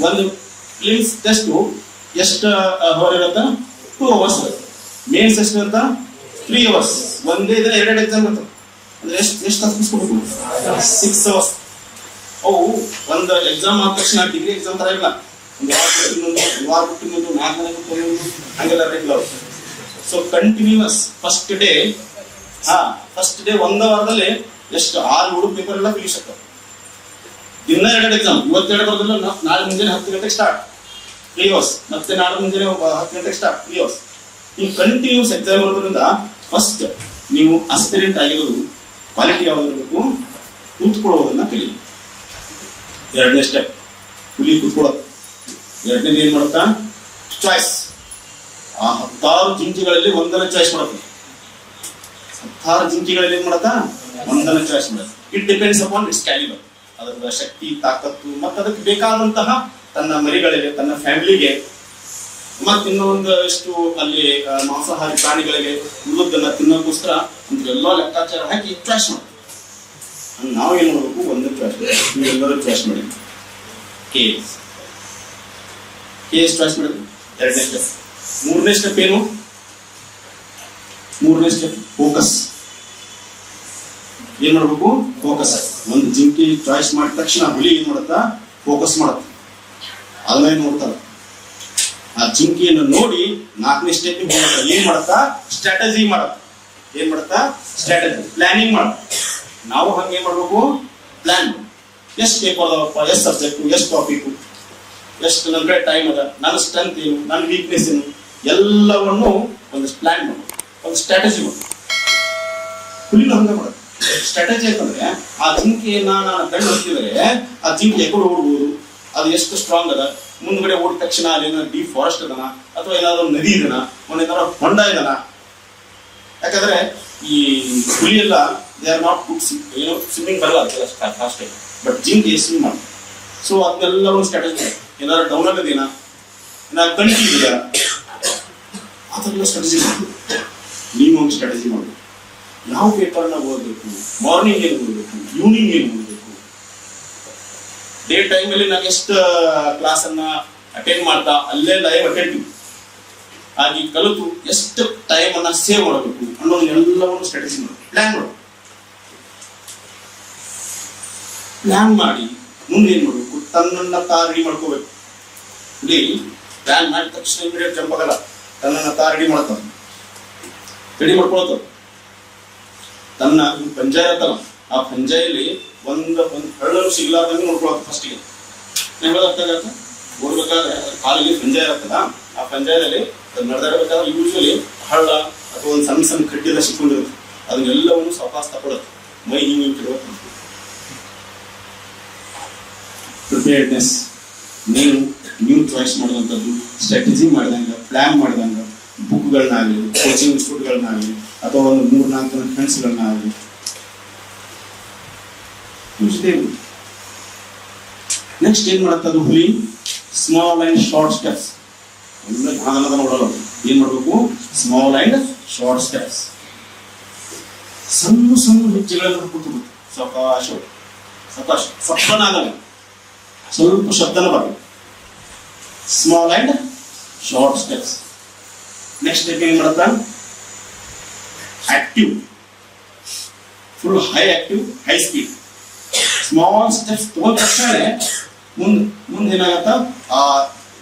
ಒಂದು ಲಿಮ್ಸ್ ಟೆಸ್ಟ್ ಎಷ್ಟು ಅವರ್ ಇರುತ್ತೆ? ಟೂ ಅವರ್ಸ್ ಮೇನ್ಸ್ ಎಷ್ಟು ಅಂತ ತ್ರೀ ಅವರ್ಸ್ ಒಂದೇ ದಿನ ಎರಡು ಎಕ್ಸಾಮ್ ಅಂತ ಅಂದ್ರೆ ಎಷ್ಟು ಎಷ್ಟು ತಾಸು ಮುಗಿಸ್ಕೊಬೇಕು ಸಿಕ್ಸ್ ಅವರ್ಸ್ ಅವು ಒಂದು ಎಕ್ಸಾಮ್ ಆದ ತಕ್ಷಣ ಡಿಗ್ರಿ ಎಕ್ಸಾಮ್ ತರ ಇಲ್ಲ. ಒಂದು ವಾರ ಇನ್ನೊಂದು, ಬಿಟ್ಟು ಇನ್ನೊಂದು, ನಾಲ್ಕು ದಿನ ಬಿಟ್ಟು ಇನ್ನೊಂದು, ಹಂಗೆಲ್ಲ ಇಲ್ಲ ಸೊ ಕಂಟಿನ್ಯೂಸ್ ಫಸ್ಟ್ ಡೇ ಹಾ ಫಸ್ಟ್ ಡೇ ಒಂದ ವಾರದಲ್ಲಿ ಎಷ್ಟು ಆರು ಮೂರು ಪೇಪರ್ ಎಲ್ಲ ಫಿನಿಶ್ ಆಗ್ತವೆ ದಿನ ಎರಡು ಎಕ್ಸಾಮ್ ಇವತ್ತೆರಡು ಬರೋದಿಲ್ಲ ನಾಳೆ ಮುಂಜಾನೆ ಹತ್ತು ಗಂಟೆಗೆ ಸ್ಟಾರ್ಟ್ ತ್ರೀ ಅವರ್ಸ್ ಮತ್ತೆ ನಾಳೆ ಮುಂಜಾನೆ ಹತ್ತು ಗಂಟೆಗೆ ಸ್ಟಾರ್ಟ್ ತ್ರೀ ಅವರ್ಸ್ ನೀವು ಕಂಟಿನ್ಯೂಸ್ ಎಕ್ಸಾಮ್ ಮಾಡೋದ್ರಿಂದ ಫಸ್ಟ್ ನೀವು ಅಸ್ಪಿರೆಂಟ್ ಆಗಿರೋದು ಕ್ವಾಲಿಟಿ ಯಾವ್ದಿರಬೇಕು ಕೂತ್ಕೊಳ್ಳೋದನ್ನ ಕಲಿ ಎರಡನೇ ಸ್ಟೆಪ್ ಹುಲಿ ಕೂತ್ಕೊಳ್ಳೋದು. ಎರಡನೇದು ಏನ್ ಮಾಡುತ್ತಾ? ಚಾಯ್ಸ್ ಆ ಹತ್ತಾರು ಜಿಂಕಿಗಳಲ್ಲಿ ಒಂದನ್ನ ಚಾಯ್ಸ್ ಮಾಡುತ್ತೆ. ಹತ್ತಾರು ಜಿಂಕಿಗಳಲ್ಲಿ ಏನ್ ಮಾಡತ್ತಾ? ಒಂದನ ಚಾಯ್ಸ್ ಮಾಡುತ್ತೆ. It depends upon its calibre ಅದರ ಶಕ್ತಿ, ತಾಕತ್ತು ಮತ್ತು ಅದಕ್ಕೆ ಬೇಕಾದಂತಹ ತನ್ನ ಮರಿಗಳಿಗೆ, ತನ್ನ ಫ್ಯಾಮಿಲಿಗೆ ಮತ್ತೆ ಇನ್ನೊಂದಷ್ಟು ಅಲ್ಲಿ ಮಾಂಸಾಹಾರಿ ಪ್ರಾಣಿಗಳಿಗೆ ಉಳಿದನ್ನ ತಿನ್ನೋಕ್ಕೋಸ್ಕರ ಎಲ್ಲ ಲೆಕ್ಕಾಚಾರ ಹಾಕಿ ಚಾಯ್ಸ್ ಮಾಡ್ತೀವಿ ನಾವು ಏನ್ ಮಾಡ್ಬೇಕು? ಒಂದು ಚಾಯ್ಸ್ ನೀವೆಲ್ಲರೂ ಚಾಯ್ಸ್ ಮಾಡಿ. ಕೆ ಎಸ್ ಕೆ ಎಸ್ ಎರಡನೇ ಸ್ಟೆಪ್ ಮೂರನೇ ಸ್ಟೆಪ್ ಏನು? ಮೂರನೇ ಸ್ಟೆಪ್ ಫೋಕಸ್ ಏನ್ ಮಾಡ್ಬೇಕು? ಫೋಕಸ್ ಒಂದು ಜಿಂಕಿ ಚಾಯ್ಸ್ ಮಾಡಿದ ತಕ್ಷಣ ಹುಲಿ ಏನ್ ಮಾಡುತ್ತಾ? ಫೋಕಸ್ ಮಾಡುತ್ತೆ. ಅದನ್ನ ನೋಡ್ತಾರ ಆ ಜಿಂಕೆಯನ್ನು ನೋಡಿ ನಾಲ್ಕನೇ ಸ್ಟೆಪ್ ಏನ್ ಮಾಡ್ತಾ ಸ್ಟ್ರಾಟಜಿ ಮಾಡತ್ತ? ಏನ್ ಮಾಡ್ತಾ ಸ್ಟ್ರಾಟಜಿ ಪ್ಲಾನಿಂಗ್ ಮಾಡತ್ತ? ನಾವು ಹಂಗೆ ಮಾಡ್ಬೇಕು? ಪ್ಲಾನ್ ಎಷ್ಟು ಪೇಪರ್ ಅದಾವಪ್ಪ? ಎಷ್ಟು ಸಬ್ಜೆಕ್ಟ್ ಎಷ್ಟು ಟಾಪಿಕ್ ಎಷ್ಟು ನನ್ನ ಕಡೆ ಟೈಮ್ ಅದ? ನನ್ನ ಸ್ಟ್ರೆಂತ್ ಏನು? ನನ್ನ ವೀಕ್ನೆಸ್ ಏನು? ಎಲ್ಲವನ್ನು ಒಂದು ಪ್ಲಾನ್ ಮಾಡು ಒಂದು ಸ್ಟ್ರಾಟಜಿ ಮಾಡು ಹುಲಿನ ಹಂಗೆ ಮಾಡೋದು ಸ್ಟ್ರಾಟಜಿ ಅಂತಂದ್ರೆ ಆ ಜಿಂಕೆಯನ್ನ ನಾನು ಕಣ್ಣು ಹತ್ತಿದ್ರೆ ಆ ಜಿಂಕೆ ಎಕಡೆ ಓಡ್ಬೋದು. ಅದು ಎಷ್ಟು ಸ್ಟ್ರಾಂಗ್ ಅದ? ಮುಂದ್ಗಡೆ ಓಡಿದ ತಕ್ಷಣ ಅಲ್ಲಿ ಏನಾದ್ರು ಡೀಪ್ ಫಾರೆಸ್ಟ್ ಇದನ ಅಥವಾ ಏನಾದ್ರು ನದಿ ಇದನ? ಏನಾದ್ರು ಹೊಂಡ ಇದನ? ಯಾಕಂದ್ರೆ ಈ ಹುಲಿ ಎಲ್ಲ ದೇ ಆರ್ ನಾಟ್ ಗುಡ್ ಏನೋ ಸ್ವಿಮ್ಮಿಂಗ್ ಬರಲ್ಲ ಅದಕ್ಕೆಲ್ಲ ಫಾಸ್ಟ್ ಬಟ್ ಜಿಂಕೆ ಸ್ವಿಮ್ ಮಾಡಿ ಸೊ ಅದನ್ನೆಲ್ಲ ಒಂದು ಸ್ಟ್ರಾಟಜಿ ಏನಾದ್ರು ಡೌನ್ ಆಗೋದೇನ ಏನಾದ್ರು ಕಂಟಿ ಇದೆಯಾ? ಅದೆಲ್ಲ ಸ್ಟ್ರಾಟಜಿ ಮಾಡಿ ನೀವು ಒಂದು ಸ್ಟ್ರಾಟಜಿ ಮಾಡಬೇಕು ಯಾವ ಪೇಪರ್ನ ಓದಬೇಕು ಮಾರ್ನಿಂಗ್ ಏನು ಓದಬೇಕು ಈವ್ನಿಂಗ್ ಏನು ಓದಬೇಕು? ಡೇ ಟೈಮ್ ಅಲ್ಲಿ ನಾನು ಎಷ್ಟು ಕ್ಲಾಸನ್ನ ಅಟೆಂಡ್ ಮಾಡ್ತಾ ಅಲ್ಲೇ ಲೈವ್ ಅಟೆಂಡ್ ಆಗಿ ಕಲಿತು ಎಷ್ಟು ಟೈಮ್ ಅನ್ನ ಸೇವ್ ಮಾಡಬೇಕು ಅನ್ನೋದು ಎಲ್ಲವನ್ನು ಸ್ಟ್ರಾಟಜಿ ಮಾಡಿ. ಪ್ಲಾನ್ ಮಾಡು. ಪ್ಲಾನ್ ಮಾಡಿ, ಮುಂದೆ ಏನ್ ಮಾಡಬೇಕು? ತನ್ನನ್ನ ತಾ ರೆಡಿ ಮಾಡ್ಕೋಬೇಕು. ಇಲ್ಲಿ ಪ್ಲಾನ್ ಮಾಡಿದ ತಕ್ಷಣ ಇಮಿಡಿಯೇಟ್ ಜಂಪ್ ಆಗಲ್ಲ ತನ್ನನ್ನ ತಾ ರೆಡಿ ಮಾಡ್ತಾವ ರೆಡಿ ಮಾಡ್ಕೊಳ್ತಾವ ತನ್ನ ಪಂಚಾಯತ್ ಅಲ್ಲ. ಆ ಪಂಜಾಯಲ್ಲಿ ಒಂದು ಒಂದು ಹಳ್ಳಲು ಸಿಗ್ಲಾರ್ದಂಗೆ ನೋಡ್ಕೊಳತ್ತೆ ಫಸ್ಟಿಗೆ ಆಗತ್ತೆ ಓಡ್ಬೇಕಾದ್ರೆ ಅದ್ರ ಕಾಲಿಗೆ ಪಂಜಾಯ ಇರ್ತದ ಆ ಪಂಜಾಯದಲ್ಲಿ ನಡೆದಾಡಬೇಕಾದ್ರೆ ಯೂಶ್ವಲಿ ಹಳ್ಳ ಅಥವಾ ಒಂದು ಸಣ್ಣ ಸಣ್ಣ ಕಡ್ಡಿ ಸಿಕ್ಕೊಂಡಿರುತ್ತೆ. ಅದನ್ನೆಲ್ಲವನ್ನು ಸಪಾಸ್ ತಗೊಳತ್ತೆ ಮೈ ಹಿಂಗೆ ಪ್ರಿಪೇರ್ಡ್ನೆಸ್ ನೀವು ನೀವು ಚಾಯ್ಸ್ ಮಾಡುವಂಥದ್ದು ಸ್ಟ್ರಾಟಜಿ ಮಾಡಿದಂಗೆ ಪ್ಲಾನ್ ಮಾಡಿದಂಗೆ ಬುಕ್ಗಳನ್ನಾಗಲಿ ಕೋಚಿಂಗ್ ಇನ್ಸ್ಟಿಟ್ಯೂಟ್ಗಳನ್ನಾಗಲಿ ಅಥವಾ ಒಂದು ಮೂರು ನಾಲ್ಕು ಜನ ಫ್ರೆಂಡ್ಸ್ಗಳನ್ನಾಗಲಿ ನೆಕ್ಸ್ಟ್ ಏನ್ ಅದು ಹುಲಿ? ಸ್ಮಾಲ್ ಅಂಡ್ ಶಾರ್ಟ್ ಸ್ಟೆಪ್ಸ್ ಜ್ಞಾನದ ನೋಡಲ್ಲ. ಏನ್ ಮಾಡಬೇಕು? ಸ್ಮಾಲ್ ಅಂಡ್ ಶಾರ್ಟ್ ಸ್ಟೆಪ್ಸ್ ಸಣ್ಣ ಸಣ್ಣ ಹೆಜ್ಜೆಗಳನ್ನು ಹುಡುಕುತ್ತೆ ಸಕಾಶ. ಸಕಾಶ. ಸಪ್ತನಾಗಲಿ ಸ್ವಲ್ಪ ಶಬ್ದನ ಬರಬೇಕು small and short steps next step ಏನ್ ಮಾಡುತ್ತ? Active full high active high speed small steps ತಗೊಂಡ ತಕ್ಷಣ ಮುಂದ್ ಮುಂದೇನಾಗತ್ತ ಆ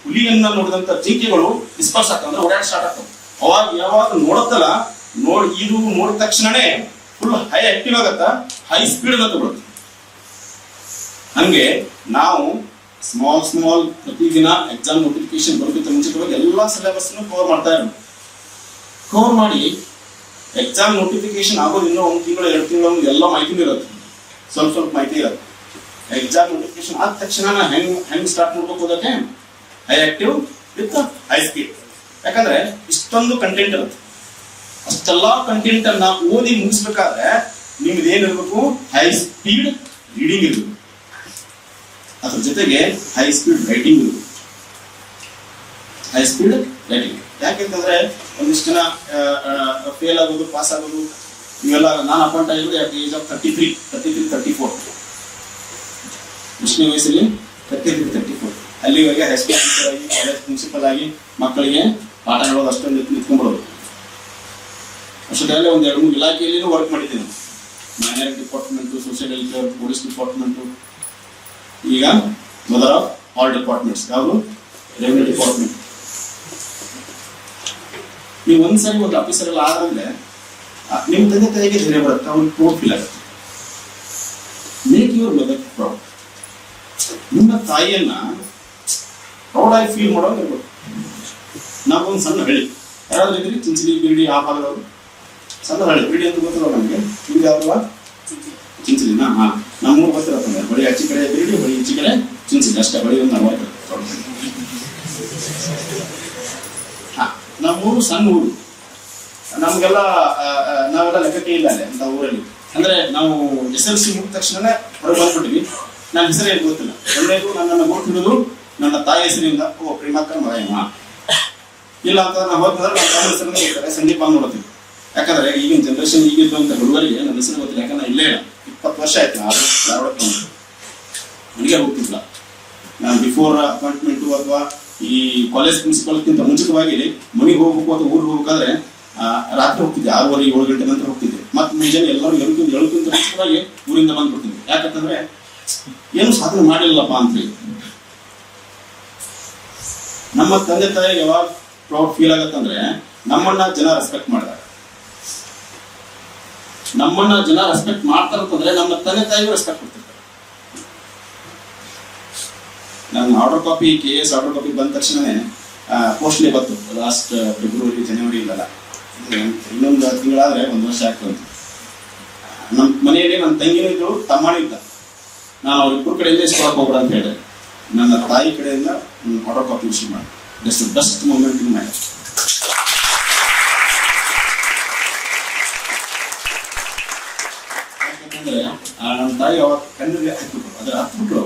ಹುಲಿಯನ್ನ ನೋಡಿದಂತ ಜಿಂಕೆಗಳು ಡಿಸ್ಪರ್ಸ್ ಆಗ್ತವೆ ಅಂದ್ರೆ ಓಡಾಡ ಸ್ಟಾರ್ಟ್ ಆಗ್ತವೆ. ಅವಾಗ ಯಾವಾಗ ನೋಡುತ್ತಲ್ಲ, ನೋಡ್ ಇದು ನೋಡಿದ ತಕ್ಷಣನೇ ಫುಲ್ ಹೈ ಆಕ್ಟಿವ್ ಆಗತ್ತ ಹೈ ಸ್ಪೀಡ್ ಅಂತ ಬರುತ್ತೆ ಹಂಗೆ ನಾವು ಸ್ಮಾಲ್ ಸ್ಮಾಲ್ ಪ್ರತಿದಿನ ಎಕ್ಸಾಮ್ ನೋಟಿಫಿಕೇಶನ್ ಬರೋದಕ್ಕಿಂತ ಮುಂಚಿತವಾಗಿ ಎಲ್ಲಾ ಸಿಲೆಬಸ್ ಕವರ್ ಮಾಡ್ತಾ ಇರೋದು. ಕವರ್ ಮಾಡಿ ಎಕ್ಸಾಮ್ ನೋಟಿಫಿಕೇಶನ್ ಆಗೋದು ಇನ್ನೂ ಒಂದು ತಿಂಗಳು, ಎರಡು ತಿಂಗಳು ಎಲ್ಲ ಮಾಹಿತಿ ಇರುತ್ತೆ. ಸ್ವಲ್ಪ ಸ್ವಲ್ಪ ಮಾಹಿತಿ ಅದು ಎಕ್ಸಾಮ್ ನೋಟಿಫಿಕೇಶನ್ ಆದ ತಕ್ಷಣ ನಾನು ಹೆಂಗ್ ಹೆಂಗ್ ಸ್ಟಾರ್ಟ್ ಮಾಡ್ಬೇಕು ಅದಕ್ಕೆ high active with high speed ಯಾಕಂದ್ರೆ ಇಷ್ಟೊಂದು ಕಂಟೆಂಟ್ ಇರುತ್ತೆ. ಅಷ್ಟೆಲ್ಲ ಕಂಟೆಂಟ್ ಅನ್ನ ಓದಿ ಮುಗಿಸ್ಬೇಕಾದ್ರೆ ನಿಮ್ದು ಏನಿರ್ಬೇಕು ಹೈ ಸ್ಪೀಡ್ ರೀಡಿಂಗ್ ಇರಬೇಕು. ಅದ್ರ ಜೊತೆಗೆ ಹೈ ಸ್ಪೀಡ್ ರೈಟಿಂಗ್ ಇರಬೇಕು. ಹೈ ಸ್ಪೀಡ್ ರೈಟಿಂಗ್ ಯಾಕೆಂತಂದ್ರೆ ಒಂದಿಷ್ಟು ಜನ ಫೇಲ್ ಆಗೋದು ಪಾಸ್ ಆಗೋದು ಇವೆಲ್ಲ ನಾನು ಅಪಾಯಿಂಟ್ ಆಗಿರೋದು at age of thirty three thirty three thirty four ಎಷ್ಟನೇ ವಯಸ್ಸಲ್ಲಿ ತರ್ಟಿ ತ್ರೀ ತರ್ಟಿ ಫೋರ್ ಅಲ್ಲಿವರೆಗೆ ಹೈಸ್ಕೂಲ್ ಟೀಚರ್ ಆಗಿ ಕಾಲೇಜ್ ಪ್ರಿನ್ಸಿಪಲ್ ಆಗಿ ಮಕ್ಕಳಿಗೆ ಪಾಠ ಹೇಳೋದು ಅಷ್ಟೊಂದು ನಿಂತ್- ನಿಂತ್ಕೊಂಡ್ಬಿಡೋದು. ಅಷ್ಟೊತ್ತಲ್ಲೇ ಒಂದು ಎರಡು ಮೂರು ಇಲಾಖೆಯಲ್ಲಿ ವರ್ಕ್ ಮಾಡಿದ್ದೀನಿ. Minority department social welfare police department ಈಗ ಮೊದಲ ಆಲ್ ಡಿಪಾರ್ಟ್ಮೆಂಟ್ಸ್ ಯಾವುದು? ರೆವಿನ್ಯೂ ಡಿಪಾರ್ಟ್ಮೆಂಟ್ ನೀವು ಒಂದ್ಸರಿ ಒಂದು ಆಫೀಸರ್ ಎಲ್ಲ ಆದ್ರೆ ನಿಮ್ಮ ತಂದೆ ತಾಯಿಗೆ ಧೈರ್ಯ ಬರುತ್ತೆ? ಅವ್ರಿಗೆ ಪ್ರೌಡ್ ಫೀಲ್ ಆಗುತ್ತೆ. ಮೇಕ್ ಯುವರ್ ಮದರ್ ಪ್ರೌಡ್ ನಿಮ್ಮ ತಾಯಿಯನ್ನ ಪ್ರೌಡ್ ಆಗಿ ಫೀಲ್ ಮಾಡೋದು ನಾವು ನಾವೊಂದು ಸಣ್ಣ ಹಳ್ಳಿ. ಯಾರಾದ್ರೂ ಇದ್ರಿ ಚಿಂಚಲಿ, ಬಿಡಿ, ಆ ಭಾಗದವರು. ಸಣ್ಣ ಹಳ್ಳಿ. ಬಿಡಿ ಅಂತ ಗೊತ್ತಿಲ್ಲ ನಮಗೆ? ನಿಮ್ಗೆ ಯಾವ್ದಲ್ಲ ಚಿಂಚಲಿನ? ಹಾ. ನಮ್ಮೂರು ತಂದೆ ಬಳಿ ಅಚ್ಚಿ ಕಡೆ ಬಿಡಿ, ಬಳಿ ಹೆಚ್ಚಿ ಕಡೆ ಚಿಂಚಲಿ. ಅಷ್ಟೇ, ಬಳಿ ಒಂದು ಅರವತ್ತು ಹಾ. ನಮ್ಮೂರು ಸಣ್ಣ ಊರು. ನಮ್ಗೆಲ್ಲ ನಾವೆಲ್ಲ ಲೆಕ್ಕಕ್ಕೆ ಇಲ್ಲ ಅಲ್ಲಿ ಅಂತ ಊರಲ್ಲಿ. ಅಂದ್ರೆ ನಾವು ಎಸ್ ಎಲ್ ಸಿ ಮುಗಿದ ತಕ್ಷಣನೇ ಹೊರಗೆ ಬಂದ್ಬಿಟ್ವಿ ನನ್ನ ಹೆಸರೇ ಗೊತ್ತಿಲ್ಲ. ಒಳ್ಳೆಯದು ನನ್ನನ್ನು ಗುರುತಿರೋದು ನನ್ನ ತಾಯಿ ಹೆಸರಿಂದ, ಓ, ಪ್ರೇಮಾಕರ್ ಮರಯಮ್ಮ ಇಲ್ಲ ಅಂತ ನಾನು ಹೋದ್ರೆ ನಮ್ಮ ತಾಯಿ ಹೆಸರನ್ನ ಹೇಳ್ತಾರೆ. ಸಂದೀಪ ಅಂತ ನೋಡ್ತೀವಿ. ಯಾಕಂದ್ರೆ ಈಗಿನ ಜನರೇಷನ್ ಈಗಿದ್ದಂತ ಹುಡುಗರಿಗೆ ನನ್ನ ಹೆಸರು ಗೊತ್ತಿಲ್ಲ. ಯಾಕಂದ್ರೆ ಇಲ್ಲೇ ಇಲ್ಲ ಇಪ್ಪತ್ತು ವರ್ಷ ಆಯ್ತು ನಾನು ಧಾರವಾಡ ಬಂದು. ಗೊತ್ತಿಲ್ಲ. ನಾನು ಬಿಫೋರ್ ಅಪಾಯಿಂಟ್ಮೆಂಟು ಅಥವಾ ಈ ಕಾಲೇಜ್ ಪ್ರಿನ್ಸಿಪಲ್ಗಿಂತ ಮುಂಚಿತವಾಗಿ ಮನೆಗೆ ಹೋಗ್ಬೇಕು ಅಥವಾ ಊರಿಗೆ ಹೋಗ್ಬೇಕಾದ್ರೆ ರಾತ್ರಿ ಹೋಗ್ತಿದ್ದೆ. ಆರೂವರೆ, ಏಳು ಗಂಟೆ ನಂತರ ಹೋಗ್ತಿದ್ದೆ. ಮತ್ತೆ ಮುಂಜಾನೆ ಎಲ್ಲರೂ ಎಳ್ಕೊಂಡು ಎಳ್ಕೊಂತ ಊರಿಂದ ಬಂದ್ಬಿಡ್ತೀನಿ ಯಾಕಂತಂದ್ರೆ ಏನು ಸಾಧನೆ ಮಾಡಿಲ್ಲಪ್ಪ ಅಂತ ನಮ್ಮ ತಂದೆ ತಾಯಿಗೆ ಯಾವಾಗ ಪ್ರೌಡ್ ಫೀಲ್ ಆಗತ್ತಂದ್ರೆ ನಮ್ಮನ್ನ ಜನ ರೆಸ್ಪೆಕ್ಟ್ ಮಾಡ್ತಾರೆ. ನಮ್ಮನ್ನ ಜನ ರೆಸ್ಪೆಕ್ಟ್ ಮಾಡ್ತಾರಂತಂದ್ರೆ ನಮ್ಮ ತಂದೆ ತಾಯಿಗೂ ರೆಸ್ಪೆಕ್ಟ್ ಕೊಡ್ತಿರ್ತಾರೆ. ನನ್ನ order copy K S order copy ಬಂದ ತಕ್ಷಣನೇ ಪೋಸ್ಟ್ಲಿ ಬಂತು. ಲಾಸ್ಟ್ ಫೆಬ್ರವರಿ ಜನವರಿ ಇಲ್ಲಲ್ಲ ಇನ್ನೊಂದು ತಿಂಗಳಾದ್ರೆ ಒಂದು ವರ್ಷ ಆಗ್ತದೆ. ನಮ್ಮ ಮನೆಯಲ್ಲಿ ನನ್ನ ತಂಗಿನೂ ಇದ್ದು ಇದ್ದ. ನಾನು ಅವ್ರಿಬ್ಬರು ಕಡೆಯಿಂದ ಇಸ್ಕೊಳಕ್ ಹೋಗ್ಬೇಡ ಅಂತ ಹೇಳಿದೆ. ನನ್ನ ತಾಯಿ ಕಡೆಯಿಂದ ಆರ್ಡರ್ ಕಾಪಿ ಇಶ್ಯೂ ಮಾಡಿ best best moment in my ಆ, ತಾಯಿ ಅವಾಗ ಕಣ್ಣಿಗೆ ಹಾಕ್ಬಿಟ್ರು. ಅದ್ರ ಹತ್ಬಿಟ್ರು.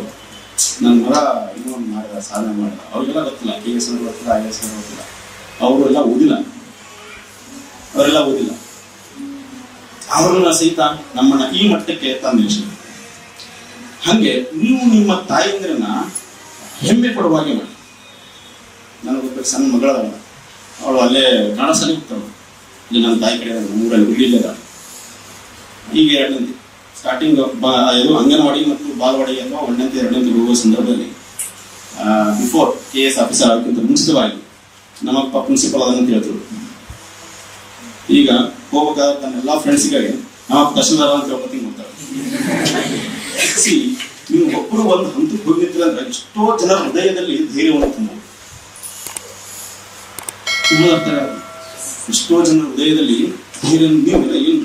ನನ್ನ ಮಗ ಇನ್ನೊಂದು ಮಾಡಿದ ಸಾಧನೆ ಮಾಡಿದ. ಅವ್ರಿಗೆಲ್ಲ ಗೊತ್ತಿಲ್ಲ ಕೆ ಎಸ್ ಗೊತ್ತಿಲ್ಲ ಐ ಎಸ್ ಗೊತ್ತಿಲ್ಲ. ಅವರು ಎಲ್ಲ ಓದಿಲ್ಲ. ಅವರೆಲ್ಲ ಓದಿಲ್ಲ. ಅವರನ್ನ ಸಹಿತ ನಮ್ಮನ್ನ ಈ ಮಟ್ಟಕ್ಕೆ ತಂದು ಹಂಗೆ ನೀವು ನಿಮ್ಮ ತಾಯಂದಿರನ್ನ ಹೆಮ್ಮೆ ಪಡುವ ಹಾಗೆ ಮಾಡಿ. ನನಗೊಬ್ಬ ಸಣ್ಣ ಮಗಳ ಅವಳು ಅಲ್ಲೇ ಕನ್ನಡ ಇಲ್ಲಿ ನನ್ನ ತಾಯಿ ಕಡೆ ಊರಲ್ಲಿ ಉಳಿಲಿಲ್ಲ ಈಗ ಎರಡನೇ ಸ್ಟಾರ್ಟಿಂಗ್ ಇದು ಅಂಗನವಾಡಿ ಮತ್ತು ಬಾಲವಾಡಿ ಅಥವಾ ಒಂದನೇ ಎರಡನೇ ಹೋಗುವ ಸಂದರ್ಭದಲ್ಲಿ ಬಿಫೋರ್ ಕೆ ಎಸ್ ಆಫೀಸರ್ ಆಗೋಕ್ಕಿಂತ ಮುಂಚಿತವಾಗಿ ನಮ್ಮಪ್ಪ ಪ್ರಿನ್ಸಿಪಲ್ ಅದನ್ನು ಹೇಳ್ತಿದ್ರು. ಈಗ ಹೋಗ್ಬೇಕಾದ್ರೆ ತನ್ನ ಎಲ್ಲಾ ಫ್ರೆಂಡ್ಸ್ಗಳಿಗೆ ನಾವು ತಹಶೀಲ್ದಾರ್ ಅಂತ ಹೇಳ್ಕೊತೀನಿ ಸಿ, ನೀವು ಒಬ್ಬರು ಒಂದು ಹಂತಕ್ಕೆ ಹೋಗಿರ್ತೀರ ಅಂದ್ರೆ ಎಷ್ಟೋ ಜನ ಹೃದಯದಲ್ಲಿ ಧೈರ್ಯವನ್ನು ತುಂಬ ತುಂಬ ಎಷ್ಟೋ ಜನ ಹೃದಯದಲ್ಲಿ ಧೈರ್ಯ ನೀವೆಲ್ಲ ಏನು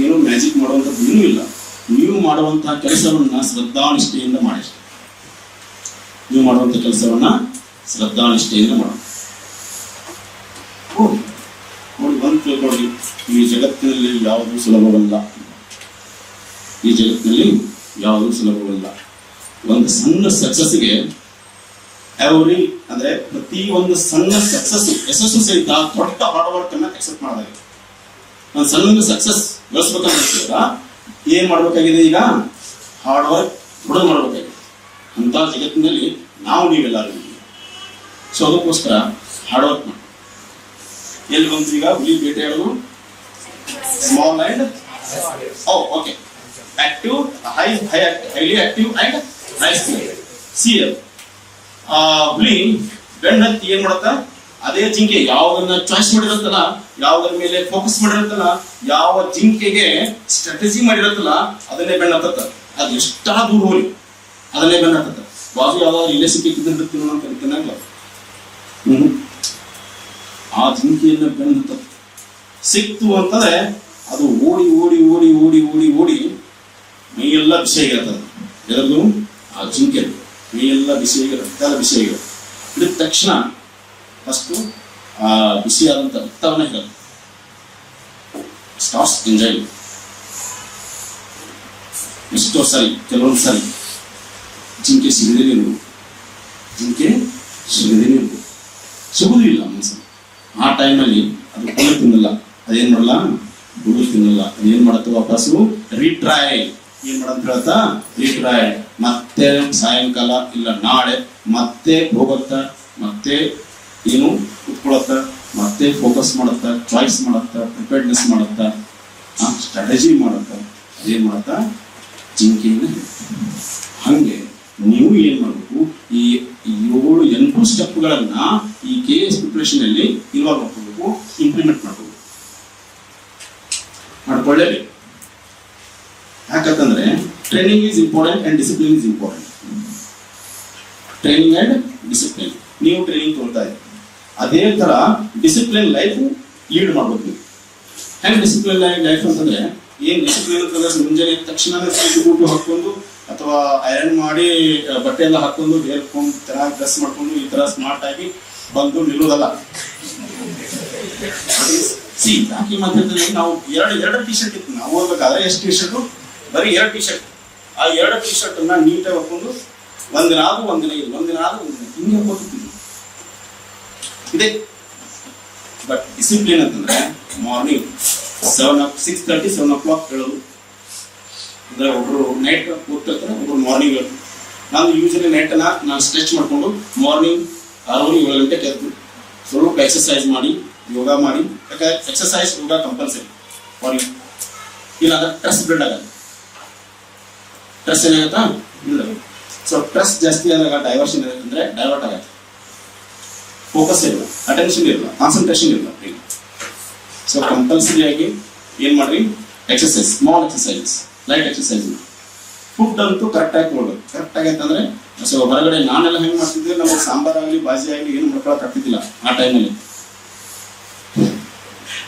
ಏನು ಮ್ಯಾಜಿಕ್ ಮಾಡುವಂಥದ್ದು ಏನೂ ಇಲ್ಲ. ನೀವು ಮಾಡುವಂತಹ ಕೆಲಸವನ್ನ ಶ್ರದ್ಧಾನಿಷ್ಠೆಯಿಂದ ಮಾಡಿ. ನೀವು ಮಾಡುವಂಥ ಕೆಲಸವನ್ನ ಶ್ರದ್ಧಾ ನಿಷ್ಠೆಯಿಂದ ಯಾವುದು ಸುಲಭವಲ್ಲ. ಈ ಜಗತ್ತಿನಲ್ಲಿ ಯಾವುದು ಸುಲಭವಲ್ಲ. ಒಂದು ಸಣ್ಣ ಸಕ್ಸಸ್ಗೆ ಎವ್ರಿ ಅಂದ್ರೆ ಪ್ರತಿ ಒಂದು ಸಣ್ಣ ಸಕ್ಸಸ್ ಯಶಸ್ಸು ಸಹಿತ ದೊಡ್ಡ ಹಾರ್ಡ್ ವರ್ಕ್ ಅನ್ನ ಎಕ್ಸೆಪ್ಟ್ ಮಾಡಲಾಗಿದೆ ಒಂದು ಸಣ್ಣ ಸಕ್ಸಸ್ ಗಳಿಸ್ಬೇಕಂತ ಏನ್ ಮಾಡ್ಬೇಕಾಗಿದೆ ಈಗ? ಹಾರ್ಡ್ ವರ್ಕ್ ದೊಡ್ಡದು ಮಾಡ್ಬೇಕಾಗಿದೆ. ಅಂತ ಜಗತ್ತಿನಲ್ಲಿ ನಾವು ನೀವೆಲ್ಲರೂ ಸೊ ಅದಕ್ಕೋಸ್ಕರ ಹಾರ್ಡ್ ವರ್ಕ್ ಮಾಡಿ ಎಲ್ಲಿ ಬಂತು ಈಗ? ಹುಲಿ ಬೇಟೆಯಾಡೋದು small and oh okay. Active high high highly active and nice. Cl ಎಲ್ ಹುಲಿ ಹತ್ತಿ ಏನ್ ಮಾಡತ್ತ? ಅದೇ ಜಿಂಕೆ, ಯಾವ್ದನ್ನ ಚಾಯ್ಸ್ ಮಾಡಿರತ್ತಲ್ಲ, ಯಾವ್ದ್ರ ಮೇಲೆ ಫೋಕಸ್ ಮಾಡಿರತ್ತಲ್ಲ, ಯಾವ ಜಿಂಕೆಗೆ ಸ್ಟ್ರಾಟಜಿ ಮಾಡಿರತ್ತಲ್ಲ, ಅದನ್ನೇ ಬೆಣ್ಣ ಹತ್ತತ್ತ. ಅದು ಎಷ್ಟಾ ದೂರ ಹೋಗಿ ಅದನ್ನೇ ಬೆಣ್ಣ ಹತ್ತತ್ತ. ಬಾಜು ಯಾವ್ದಾದ್ರು ಇಲ್ಲೇ ಸಿಕ್ಕಿದ್ರೆ ತಿನ್ನೋ ಅಂತ ತಿನ್ನಂಗಿಲ್ಲ ಹ್ಮ್. ಆ ಜಿಂಕೆಯನ್ನ ಬೆಣ್ಣ ಹತ್ತತ್ತ. ಸಿಕ್ತು ಅಂತಂದ್ರೆ ಅದು ಓಡಿ ಓಡಿ ಓಡಿ ಓಡಿ ಓಡಿ ಓಡಿ ಮೈಯೆಲ್ಲ ಬಿಸಿ ಆಗಿರ್ತದೆ ಎರಡು ಆ ಜಿಂಕೆ ಮೈಯೆಲ್ಲ ಬಿಸಿ ಆಗಿ ರಕ್ತ ಎಲ್ಲ ಬಿಸಿ ಆಗಿರುತ್ತೆ ಹಿಡಿದ ತಕ್ಷಣ ಫಸ್ಟು ಆ ಬಿಸಿಯಾದಂಥ ರಕ್ತವನ್ನ ಹೇಳೋದು ಸ್ಟಾಸ್ ಎಂಜಾಯ್ ಎಷ್ಟೋ ಸಾರಿ, ಕೆಲವೊಂದು ಸರಿ ಜಿಂಕೆ ಸಿಗದೇ ಇರ್ಬೋದು. ಜಿಂಕೆ ಸಿಗದೇ ಇರ್ಬೋದು. ಸಿಗುದಿಲ್ಲ ಇಲ್ಲ ಮನಸ್ಸು ಆ ಟೈಮಲ್ಲಿ ಅದು ಕೊಲೆ ತಿನ್ನಲ್ಲ ಅದೇನ್ ಮಾಡಲ್ಲ ಹುಲ್ಲು ತಿನ್ನಲ್ಲ. ಅದೇನ್ ಮಾಡತ್ತೆ ವಾಪಸ್ಸು? ರಿಟ್ರೈ ಏನ್ ಮಾಡಂತ ಹೇಳ್ತಾ? ರಿಟ್ರೈ ಮತ್ತೆ ಸಾಯಂಕಾಲ ಇಲ್ಲ ನಾಳೆ, ಮತ್ತೆ ಹೋಗುತ್ತ, ಮತ್ತೆ ಏನು ಕುತ್ಕೊಳತ್ತ ಮತ್ತೆ ಫೋಕಸ್ ಮಾಡತ್ತ ಚಾಯ್ಸ್ ಮಾಡತ್ತ ಪ್ರಿಪೇರ್ಡ್ನೆಸ್ ಮಾಡತ್ತ ಸ್ಟ್ರಾಟಜಿ ಮಾಡತ್ತ. ಅದೇನ್ ಮಾಡತ್ತ? ಜಿಂಕೆಯನ್ನು ಹಂಗೆ ನೀವು ಏನ್ ಮಾಡಬೇಕು? ಈ ಏಳು ಎಂಟು ಸ್ಟೆಪ್ಗಳನ್ನ ಈ ಕೆ ಎಸ್ ಪ್ರಿಪರೇಷನ್ ಅಲ್ಲಿ ಮಾಡ್ಕೋಬೇಕು ಇಂಪ್ಲಿಮೆಂಟ್ ಮಾಡ್ಕೋಬೇಕು. ಮಾಡ್ಕೊಳ್ಳೇಬೇಕು ಯಾಕಂತಂದ್ರೆ training is important and discipline is important training and discipline ನೀವು ಟ್ರೈನಿಂಗ್ ತಗೊಳ್ತಾ ಇದ್ದೀರಿ. ಅದೇ ತರ ಡಿಸಿಪ್ಲಿನ್ ಲೈಫ್ ಲೀಡ್ ಮಾಡ್ಬೇಕು ನೀವು ಹೆಂಗ್ ಡಿಸಿಪ್ಲಿನ್ ಲೈಫ್ ಅಂತಂದ್ರೆ, ಏನ್ ಡಿಸಿಪ್ಲಿನ್ ಅಂತಂದ್ರೆ ಮುಂಜಾನೆ ತಕ್ಷಣ ಬೂಟು ಹಾಕೊಂಡು, ಅಥವಾ ಐರನ್ ಮಾಡಿ ಬಟ್ಟೆ ಎಲ್ಲ ಹಾಕೊಂಡು ಹೇರ್ಕೊಂಡು ಚೆನ್ನಾಗಿ ಡ್ರೆಸ್ ಮಾಡ್ಕೊಂಡು, ಈ ತರ ಸ್ಮಾರ್ಟ್ ಆಗಿ ಬಂದು ನಿಲ್ಲೋದಲ್ಲ. ಸಿ ಯಾಕೆ ಮಧ್ಯದಲ್ಲಿ ನಾವು ಎರಡು ಎರಡು ಟಿ ಶರ್ಟ್ ಇತ್ತು. ನಾವು ಹೋಗ್ಬೇಕಾದ್ರೆ ಎಷ್ಟು ಟಿ ಶರ್ಟ್ ಬರೀ ಎರಡು ಟಿ ಶರ್ಟ್ ಆ ಎರಡು ಟಿ ಶರ್ಟ್ ಅನ್ನ ನೀಟಾಗಿ ಹಾಕೊಂಡು ಒಂದಿನ ಆದ್ರೂ ಒಂದಿನ ಇಲ್ಲ, ಒಂದಿನ ಆದ್ರೂ ಒಂದಿನ. ಹಿಂಗೆ ಹೋಗ್ತಿದ್ವಿ. ಇದೆ. ಬಟ್ ಡಿಸಿಪ್ಲಿನ್ ಅಂತಂದ್ರೆ morning seven six thirty seven o'clock ಹೇಳೋದು. ಅಂದ್ರೆ ಒಬ್ರು ನೈಟ್ ಕೂತಿರ್ತಾರೆ ಒಬ್ರು ಮಾರ್ನಿಂಗ್ ಹೇಳೋದು ನಾನು ಯೂಶಲಿ ನೈಟನ್ನ ನಾನು ಸ್ಟ್ರೆಚ್ ಮಾಡಿಕೊಂಡು ಮಾರ್ನಿಂಗ್ ಆರೂವರೆ ಏಳು ಗಂಟೆ ಎದ್ದು ಸ್ವಲ್ಪ ಎಕ್ಸಸೈಸ್ ಮಾಡಿ ಯೋಗ ಮಾಡಿ ಯಾಕಂದ್ರೆ ಎಕ್ಸರ್ಸೈಸ್ ಯೋಗ ಕಂಪಲ್ಸರಿ ಯು ಇಲ್ಲ ಅಂದ್ರೆ ಸ್ಟ್ರೆಸ್ ಬಿಲ್ಡ್ ಆಗಲ್ಲ. ಸ್ಟ್ರೆಸ್ ಏನಾಗತ್ತಾ? ಇಲ್ಲ. ಸೊ ಸ್ಟ್ರೆಸ್ ಜಾಸ್ತಿ ಆದಾಗ ಡೈವರ್ಷನ್ ಅಂದ್ರೆ ಡೈವರ್ಟ್ ಆಗುತ್ತೆ. ಫೋಕಸ್ ಇರಲ್ಲ. ಅಟೆನ್ಷನ್ ಇರಲ್ಲ. ಕಾನ್ಸಂಟ್ರೇಷನ್ ಇರಲ್ಲ. ಸೊ ಕಂಪಲ್ಸರಿ ಆಗಿ ಏನ್ ಮಾಡ್ರಿ? Exercise small exercise light exercise food ಅಂತೂ ಕರೆಕ್ಟ್ ಆಗಿ ಕೊಡ್ಬೇಕು ಕರೆಕ್ಟ್ ಆಗಿ ಅಂದ್ರೆ ಸೊ ಹೊರಗಡೆ ನಾನೆಲ್ಲ ಹೆಂಗ್ ಮಾಡ್ತಿದ್ದೆ? ನಮಗೆ ಸಾಂಬಾರ್ ಆಗಲಿ ಬಾಜಿ ಆಗಲಿ ಏನು ಮಾಡ್ಕೊಳಕ್ ಆಗ್ತಿದ್ದಿಲ್ಲ ಆ ಟೈಮಲ್ಲಿ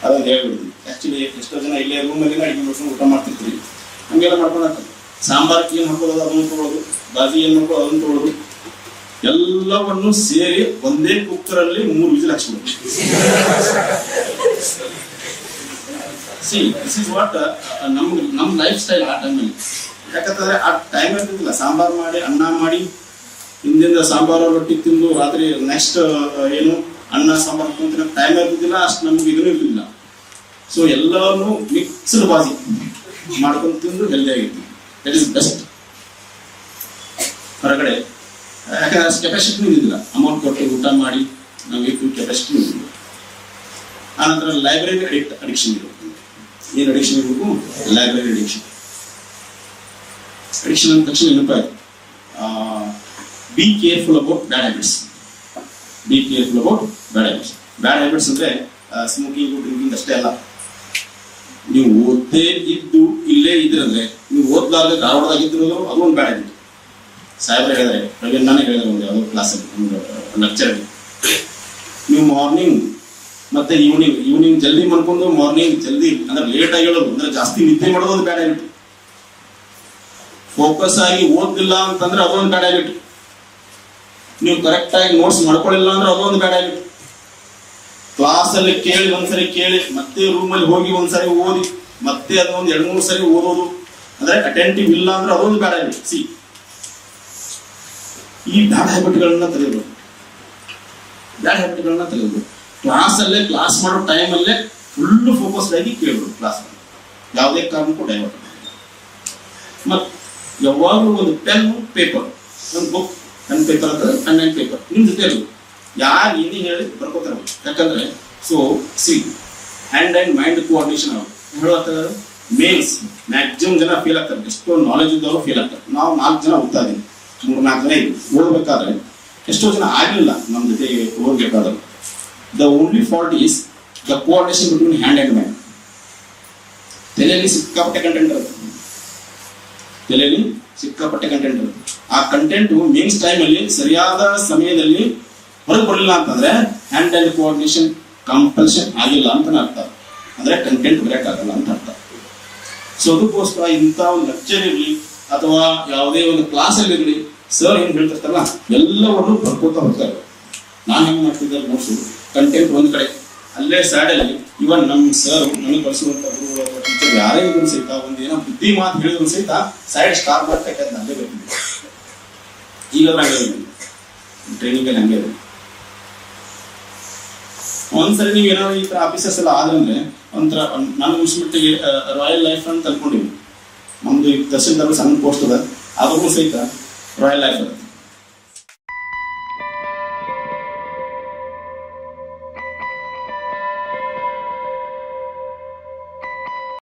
ಅದನ್ನ ಹೇಳ್ಬಿಡ್ತೀನಿ ಆ್ಯಕ್ಚುಲಿ ಎಷ್ಟೋ ಜನ ಇಲ್ಲೇ ರೂಮಲ್ಲಿ ಅಡಿಗೆ ಮಾಡ್ಕೊಂಡು ಊಟ ಮಾಡ್ತಿರ್ತೀವಿ ಹಂಗೆಲ್ಲ ಮಾಡ್ಕೊಂಡು ಸಾಂಬಾರ್ಗೆ ಏನು ಹಾಕೊಳ್ಳೋದು ಅದನ್ನು ತೊಗೊಳ್ಳೋದು ಬಾಜಿ ಏನು ಮಾಡ್ಕೊಳ್ಳೋದು, ಅದನ್ನು ತೊಗೊಳ್ಳೋದು ಎಲ್ಲವನ್ನು ಸೇರಿ ಒಂದೇ ಕುಕ್ಕರಲ್ಲಿ ಮೂರು ವಿಜಿಲ್ ಹಾಕ್ಸ್ಬಿಡ್ಬೇಕು ಸಿ ದಿಸ್ ಇಸ್ ವಾಟ್ ನಮ್ಗೆ ನಮ್ಮ ಲೈಫ್ ಸ್ಟೈಲ್ ಆ ಟೈಮಲ್ಲಿ ಯಾಕಂತಂದ್ರೆ ಆ ಟೈಮ್ ಇರ್ತಿದ್ದಿಲ್ಲ. ಸಾಂಬಾರು ಮಾಡಿ, ಅನ್ನ ಮಾಡಿ, ಹಿಂದಿಂದ ಸಾಂಬಾರು ರೊಟ್ಟಿ ತಿಂದು ರಾತ್ರಿ ನೆಕ್ಸ್ಟ್ ಏನು? ಅನ್ನ, ಸಾಂಬಾರು ತಿಂತಿನ ಟೈಮ್ ಇರ್ತಿದ್ದಿಲ್ಲ ಅಷ್ಟು ನಮ್ಗೆ ಇದೂ ಇರ್ಲಿಲ್ಲ ಸೊ ಎಲ್ಲಾನು ಮಿಕ್ಸ್ಡ್ ಬಾಜಿ ಮಾಡ್ಕೊಂಡು ತಿಂದು ಹೆಲ್ದಿ ಆಗಿರ್ತೀವಿ ದಟ್ ಇಸ್ ಬೆಸ್ಟ್ ಹೊರಗಡೆ ಯಾಕಂದ್ರೆ ಅಷ್ಟು ಕೆಪಾಸಿಟಿ ಇದ್ದಿಲ್ಲ ಅಮೌಂಟ್ ಕೊಟ್ಟು ಊಟ ಮಾಡಿ ನಮಗೆ ಫುಲ್ ಕೆಪಾಸಿಟಿ ಇರಲಿಲ್ಲ ಆನಂತರ ಲೈಬ್ರರಿ ಅಡಿಕ್ಟ್ ಅಡಿಕ್ಷನ್ ಇರಬೇಕು ಏನು ಅಡಿಕ್ಷನ್ ಇರಬೇಕು? ಲೈಬ್ರರಿ ಅಡಿಕ್ಷನ್ ಅಡಿಕ್ಷನ್ ಅಂದ ತಕ್ಷಣ ನೆನಪಾಯ್ತು be careful about bad habits be careful about bad habits bad habits ಅಂದ್ರೆ ಸ್ಮೋಕಿಂಗ್ ಡ್ರಿಂಕಿಂಗ್ ಅಷ್ಟೇ ಅಲ್ಲ. ನೀವು ಓದ್ದೇ ಇದ್ದು ಇಲ್ಲೇ ಇದ್ರಂದ್ರೆ, ನೀವು ಓದ್ಲಾರ್ದೆ ಧಾರವಾಡದಾಗ ಅದೊಂದು ಅದು ಒಂದು ಬ್ಯಾಡ್ ಹ್ಯಾಬಿಟ್ ಸಾಹೇಬ್ರು ಹೇಳಿದ್ರೆ ನಾನೇ ಹೇಳಿದ್ರೆ ಒಂದು ಯಾವುದೋ ಕ್ಲಾಸಲ್ಲಿ ಒಂದು ನೀವು ಮಾರ್ನಿಂಗ್ ಮತ್ತೆ ಈವ್ನಿಂಗ್ ಈವ್ನಿಂಗ್ ಜಲ್ದಿ ಮಾಡ್ಕೊಂಡು ಮಾರ್ನಿಂಗ್ ಜಲ್ದಿ, ಅಂದ್ರೆ ಲೇಟ್ ಆಗಿ ಹೇಳೋದು, ಅಂದ್ರೆ ಜಾಸ್ತಿ ನಿದ್ದೆ ಮಾಡೋದು ಒಂದು ಬ್ಯಾಡ್ ಹ್ಯಾಬಿಟ್ ಫೋಕಸ್ ಆಗಿ ಓದ್ಲಿಲ್ಲ ಅಂತಂದ್ರೆ ಅದೊಂದು ಬ್ಯಾಡ್ ಹ್ಯಾಬಿಟ್ ನೀವು ಕರೆಕ್ಟ್ ಆಗಿ ನೋಟ್ಸ್ ಮಾಡ್ಕೊಳ್ಳಿಲ್ಲ ಅಂದ್ರೆ ಅದೊಂದು ಬೇಡ ಆಗಿ ಕ್ಲಾಸಲ್ಲಿ ಕೇಳಿ, ಒಂದ್ಸರಿ ಕೇಳಿ, ಮತ್ತೆ ರೂಮಲ್ಲಿ ಹೋಗಿ ಒಂದ್ಸರಿ ಓದಿ, ಮತ್ತೆ ಅದೊಂದು ಎರಡು ಮೂರು ಸರಿ ಓದೋದು. ಅಂದ್ರೆ ಅಟೆಂಟಿವ್ ಇಲ್ಲ ಅಂದ್ರೆ ಅದೊಂದು ಬೇಡ ಸಿ ಈ ಬ್ಯಾಡ್ ಹ್ಯಾಬಿಟ್ಗಳನ್ನ ತೆಗೆದು. ಬ್ಯಾಡ್ ಹ್ಯಾಬಿಟ್ಗಳನ್ನ ತೆಗೆದು. ಕ್ಲಾಸಲ್ಲೇ, ಕ್ಲಾಸ್ ಮಾಡೋ ಟೈಮ್ ಅಲ್ಲೇ ಫುಲ್ ಫೋಕಸ್ಡ್ ಆಗಿ ಕೇಳೋದು ಕ್ಲಾಸ್ ಯಾವುದೇ ಕಾರಣಕ್ಕೂ ಡೈವರ್ಟ್ ಮತ್ತು ಯಾವಾಗಲೂ ಒಂದು ಪೆನ್ ಪೇಪರ್ ಒಂದು ಬುಕ್ ಪೆನ್ ಪೇಪರ್ ಅಂದ್ರೆ ಪೆನ್ ಪೇಪರ್ ನಿಮ್ ಜೊತೆ ಇರೋದು ಯಾರು ಏನೇ ಹೇಳಿ ಬರ್ಕೋತಾರೆ. ಯಾಕಂದ್ರೆ so see hand and mind coordination ಹೇಳುವಂಥದ್ದು ಮೇಲ್ಸ್ ಮ್ಯಾಕ್ಸಿಮಮ್ ಜನ ಫೀಲ್ ಆಗ್ತಾರೆ. ಎಷ್ಟೋ ನಾಲೆಜ್ ಇದ್ದವರು ಫೀಲ್ ಆಗ್ತಾರೆ. ನಾವು ನಾಲ್ಕು ಜನ ಓದ್ತಾ ಇದ್ದೀವಿ ಮೂರು, ನಾಲ್ಕು ಜನ ಇದ್ದೀವಿ. ಓದಬೇಕಾದ್ರೆ ಎಷ್ಟೋ ಜನ ಆಗಲಿಲ್ಲ ನಮ್ಮ ಜೊತೆ ಓದಬೇಕಾದ್ರೆ. The only fault is the coordination between hand and mind ತಲೆಯಲ್ಲಿ ಸಿಕ್ಕಾಪಟ್ಟೆ ಕಂಟೆಂಟ್ ಇರುತ್ತೆ. ತಲೆಯಲ್ಲಿ ಸಿಕ್ಕಾಪಟ್ಟೆ ಕಂಟೆಂಟ್ ಇರುತ್ತೆ. ಆ ಕಂಟೆಂಟು ಮೀನ್ಸ್ ಟೈಮಲ್ಲಿ ಸರಿಯಾದ ಸಮಯದಲ್ಲಿ ಹೊರಗೆ ಬರಲಿಲ್ಲ ಅಂತಂದ್ರೆ ಹ್ಯಾಂಡ್ ಹ್ಯಾಂಡ್ ಕೋಆರ್ಡಿನೇಷನ್ ಕಂಪಲ್ಷನ್ ಆಗಿಲ್ಲ ಅಂತ ಅರ್ಥ. ಅಂದ್ರೆ ಕಂಟೆಂಟ್ ಬ್ರೇಕ್ ಆಗಲ್ಲ ಅಂತ ಅರ್ಥ. ಸೊ ಅದಕ್ಕೋಸ್ಕರ ಇಂಥ ಒಂದು ಲೆಕ್ಚರ್ ಇರಲಿ, ಅಥವಾ ಯಾವುದೇ ಒಂದು ಕ್ಲಾಸ್ ಅಲ್ಲಿ ಇರಲಿ ಸರ್ ಏನ್ ಹೇಳ್ತಿರ್ತಾರಲ್ಲ, ಎಲ್ಲವನ್ನೂ ಬರ್ಕೋತಾ ಹೋಗ್ತಾರೆ ನಾನು ಹೆಂಗ್ ಮಾಡ್ತಿದ್ದೆ ನೋಟ್ಸು ಕಂಟೆಂಟ್ ಒಂದ್ ಕಡೆ. ಅಲ್ಲೇ ಸ್ಯಾಡಲ್ಲಿ ಇವನ್ ನಮ್ಮ ಸರ್ ನನಗೆ ಅಥವಾ ಟೀಚರ್ ಯಾರೇ ಇದ್ರು ಸಹಿತ, ಒಂದ್ ಏನೋ ಬುದ್ಧಿ ಮಾತು ಹೇಳಿದ್ರು ಸಹಿತ ಸೈಡ್ ಸ್ಟಾರ್ ಮಾಡ್ತಕ್ಕಂಥ ಅಲ್ಲೇ ಬರ್ತಿದ್ದೆ ಈಗ ಟ್ರೈನಿಂಗ್ ಅಲ್ಲಿ ಹಂಗೆ ಒಂದ್ಸರಿ ನೀವು ಏನೋ ಈ ತರ ಆಫೀಸರ್ಸ್ ಎಲ್ಲ ಆದ್ರಂದ್ರೆ, ಒಂಥರ ನಾನು ಮುಗಿಸ್ಬಿಟ್ಟಿಗೆ ರಾಯಲ್ ಲೈಫ್ ಅಂತ ಅನ್ಕೊಂಡಿವಿ ನಮ್ದು ಈಗ ತಹಸೀಲ್ದಾರ್ ಸಣ್ಣ ಪೋಸ್ಟ್ ಅದ. ಅದಕ್ಕೂ ಸಹಿತ ರಾಯಲ್ ಲೈಫ್ ಅದ.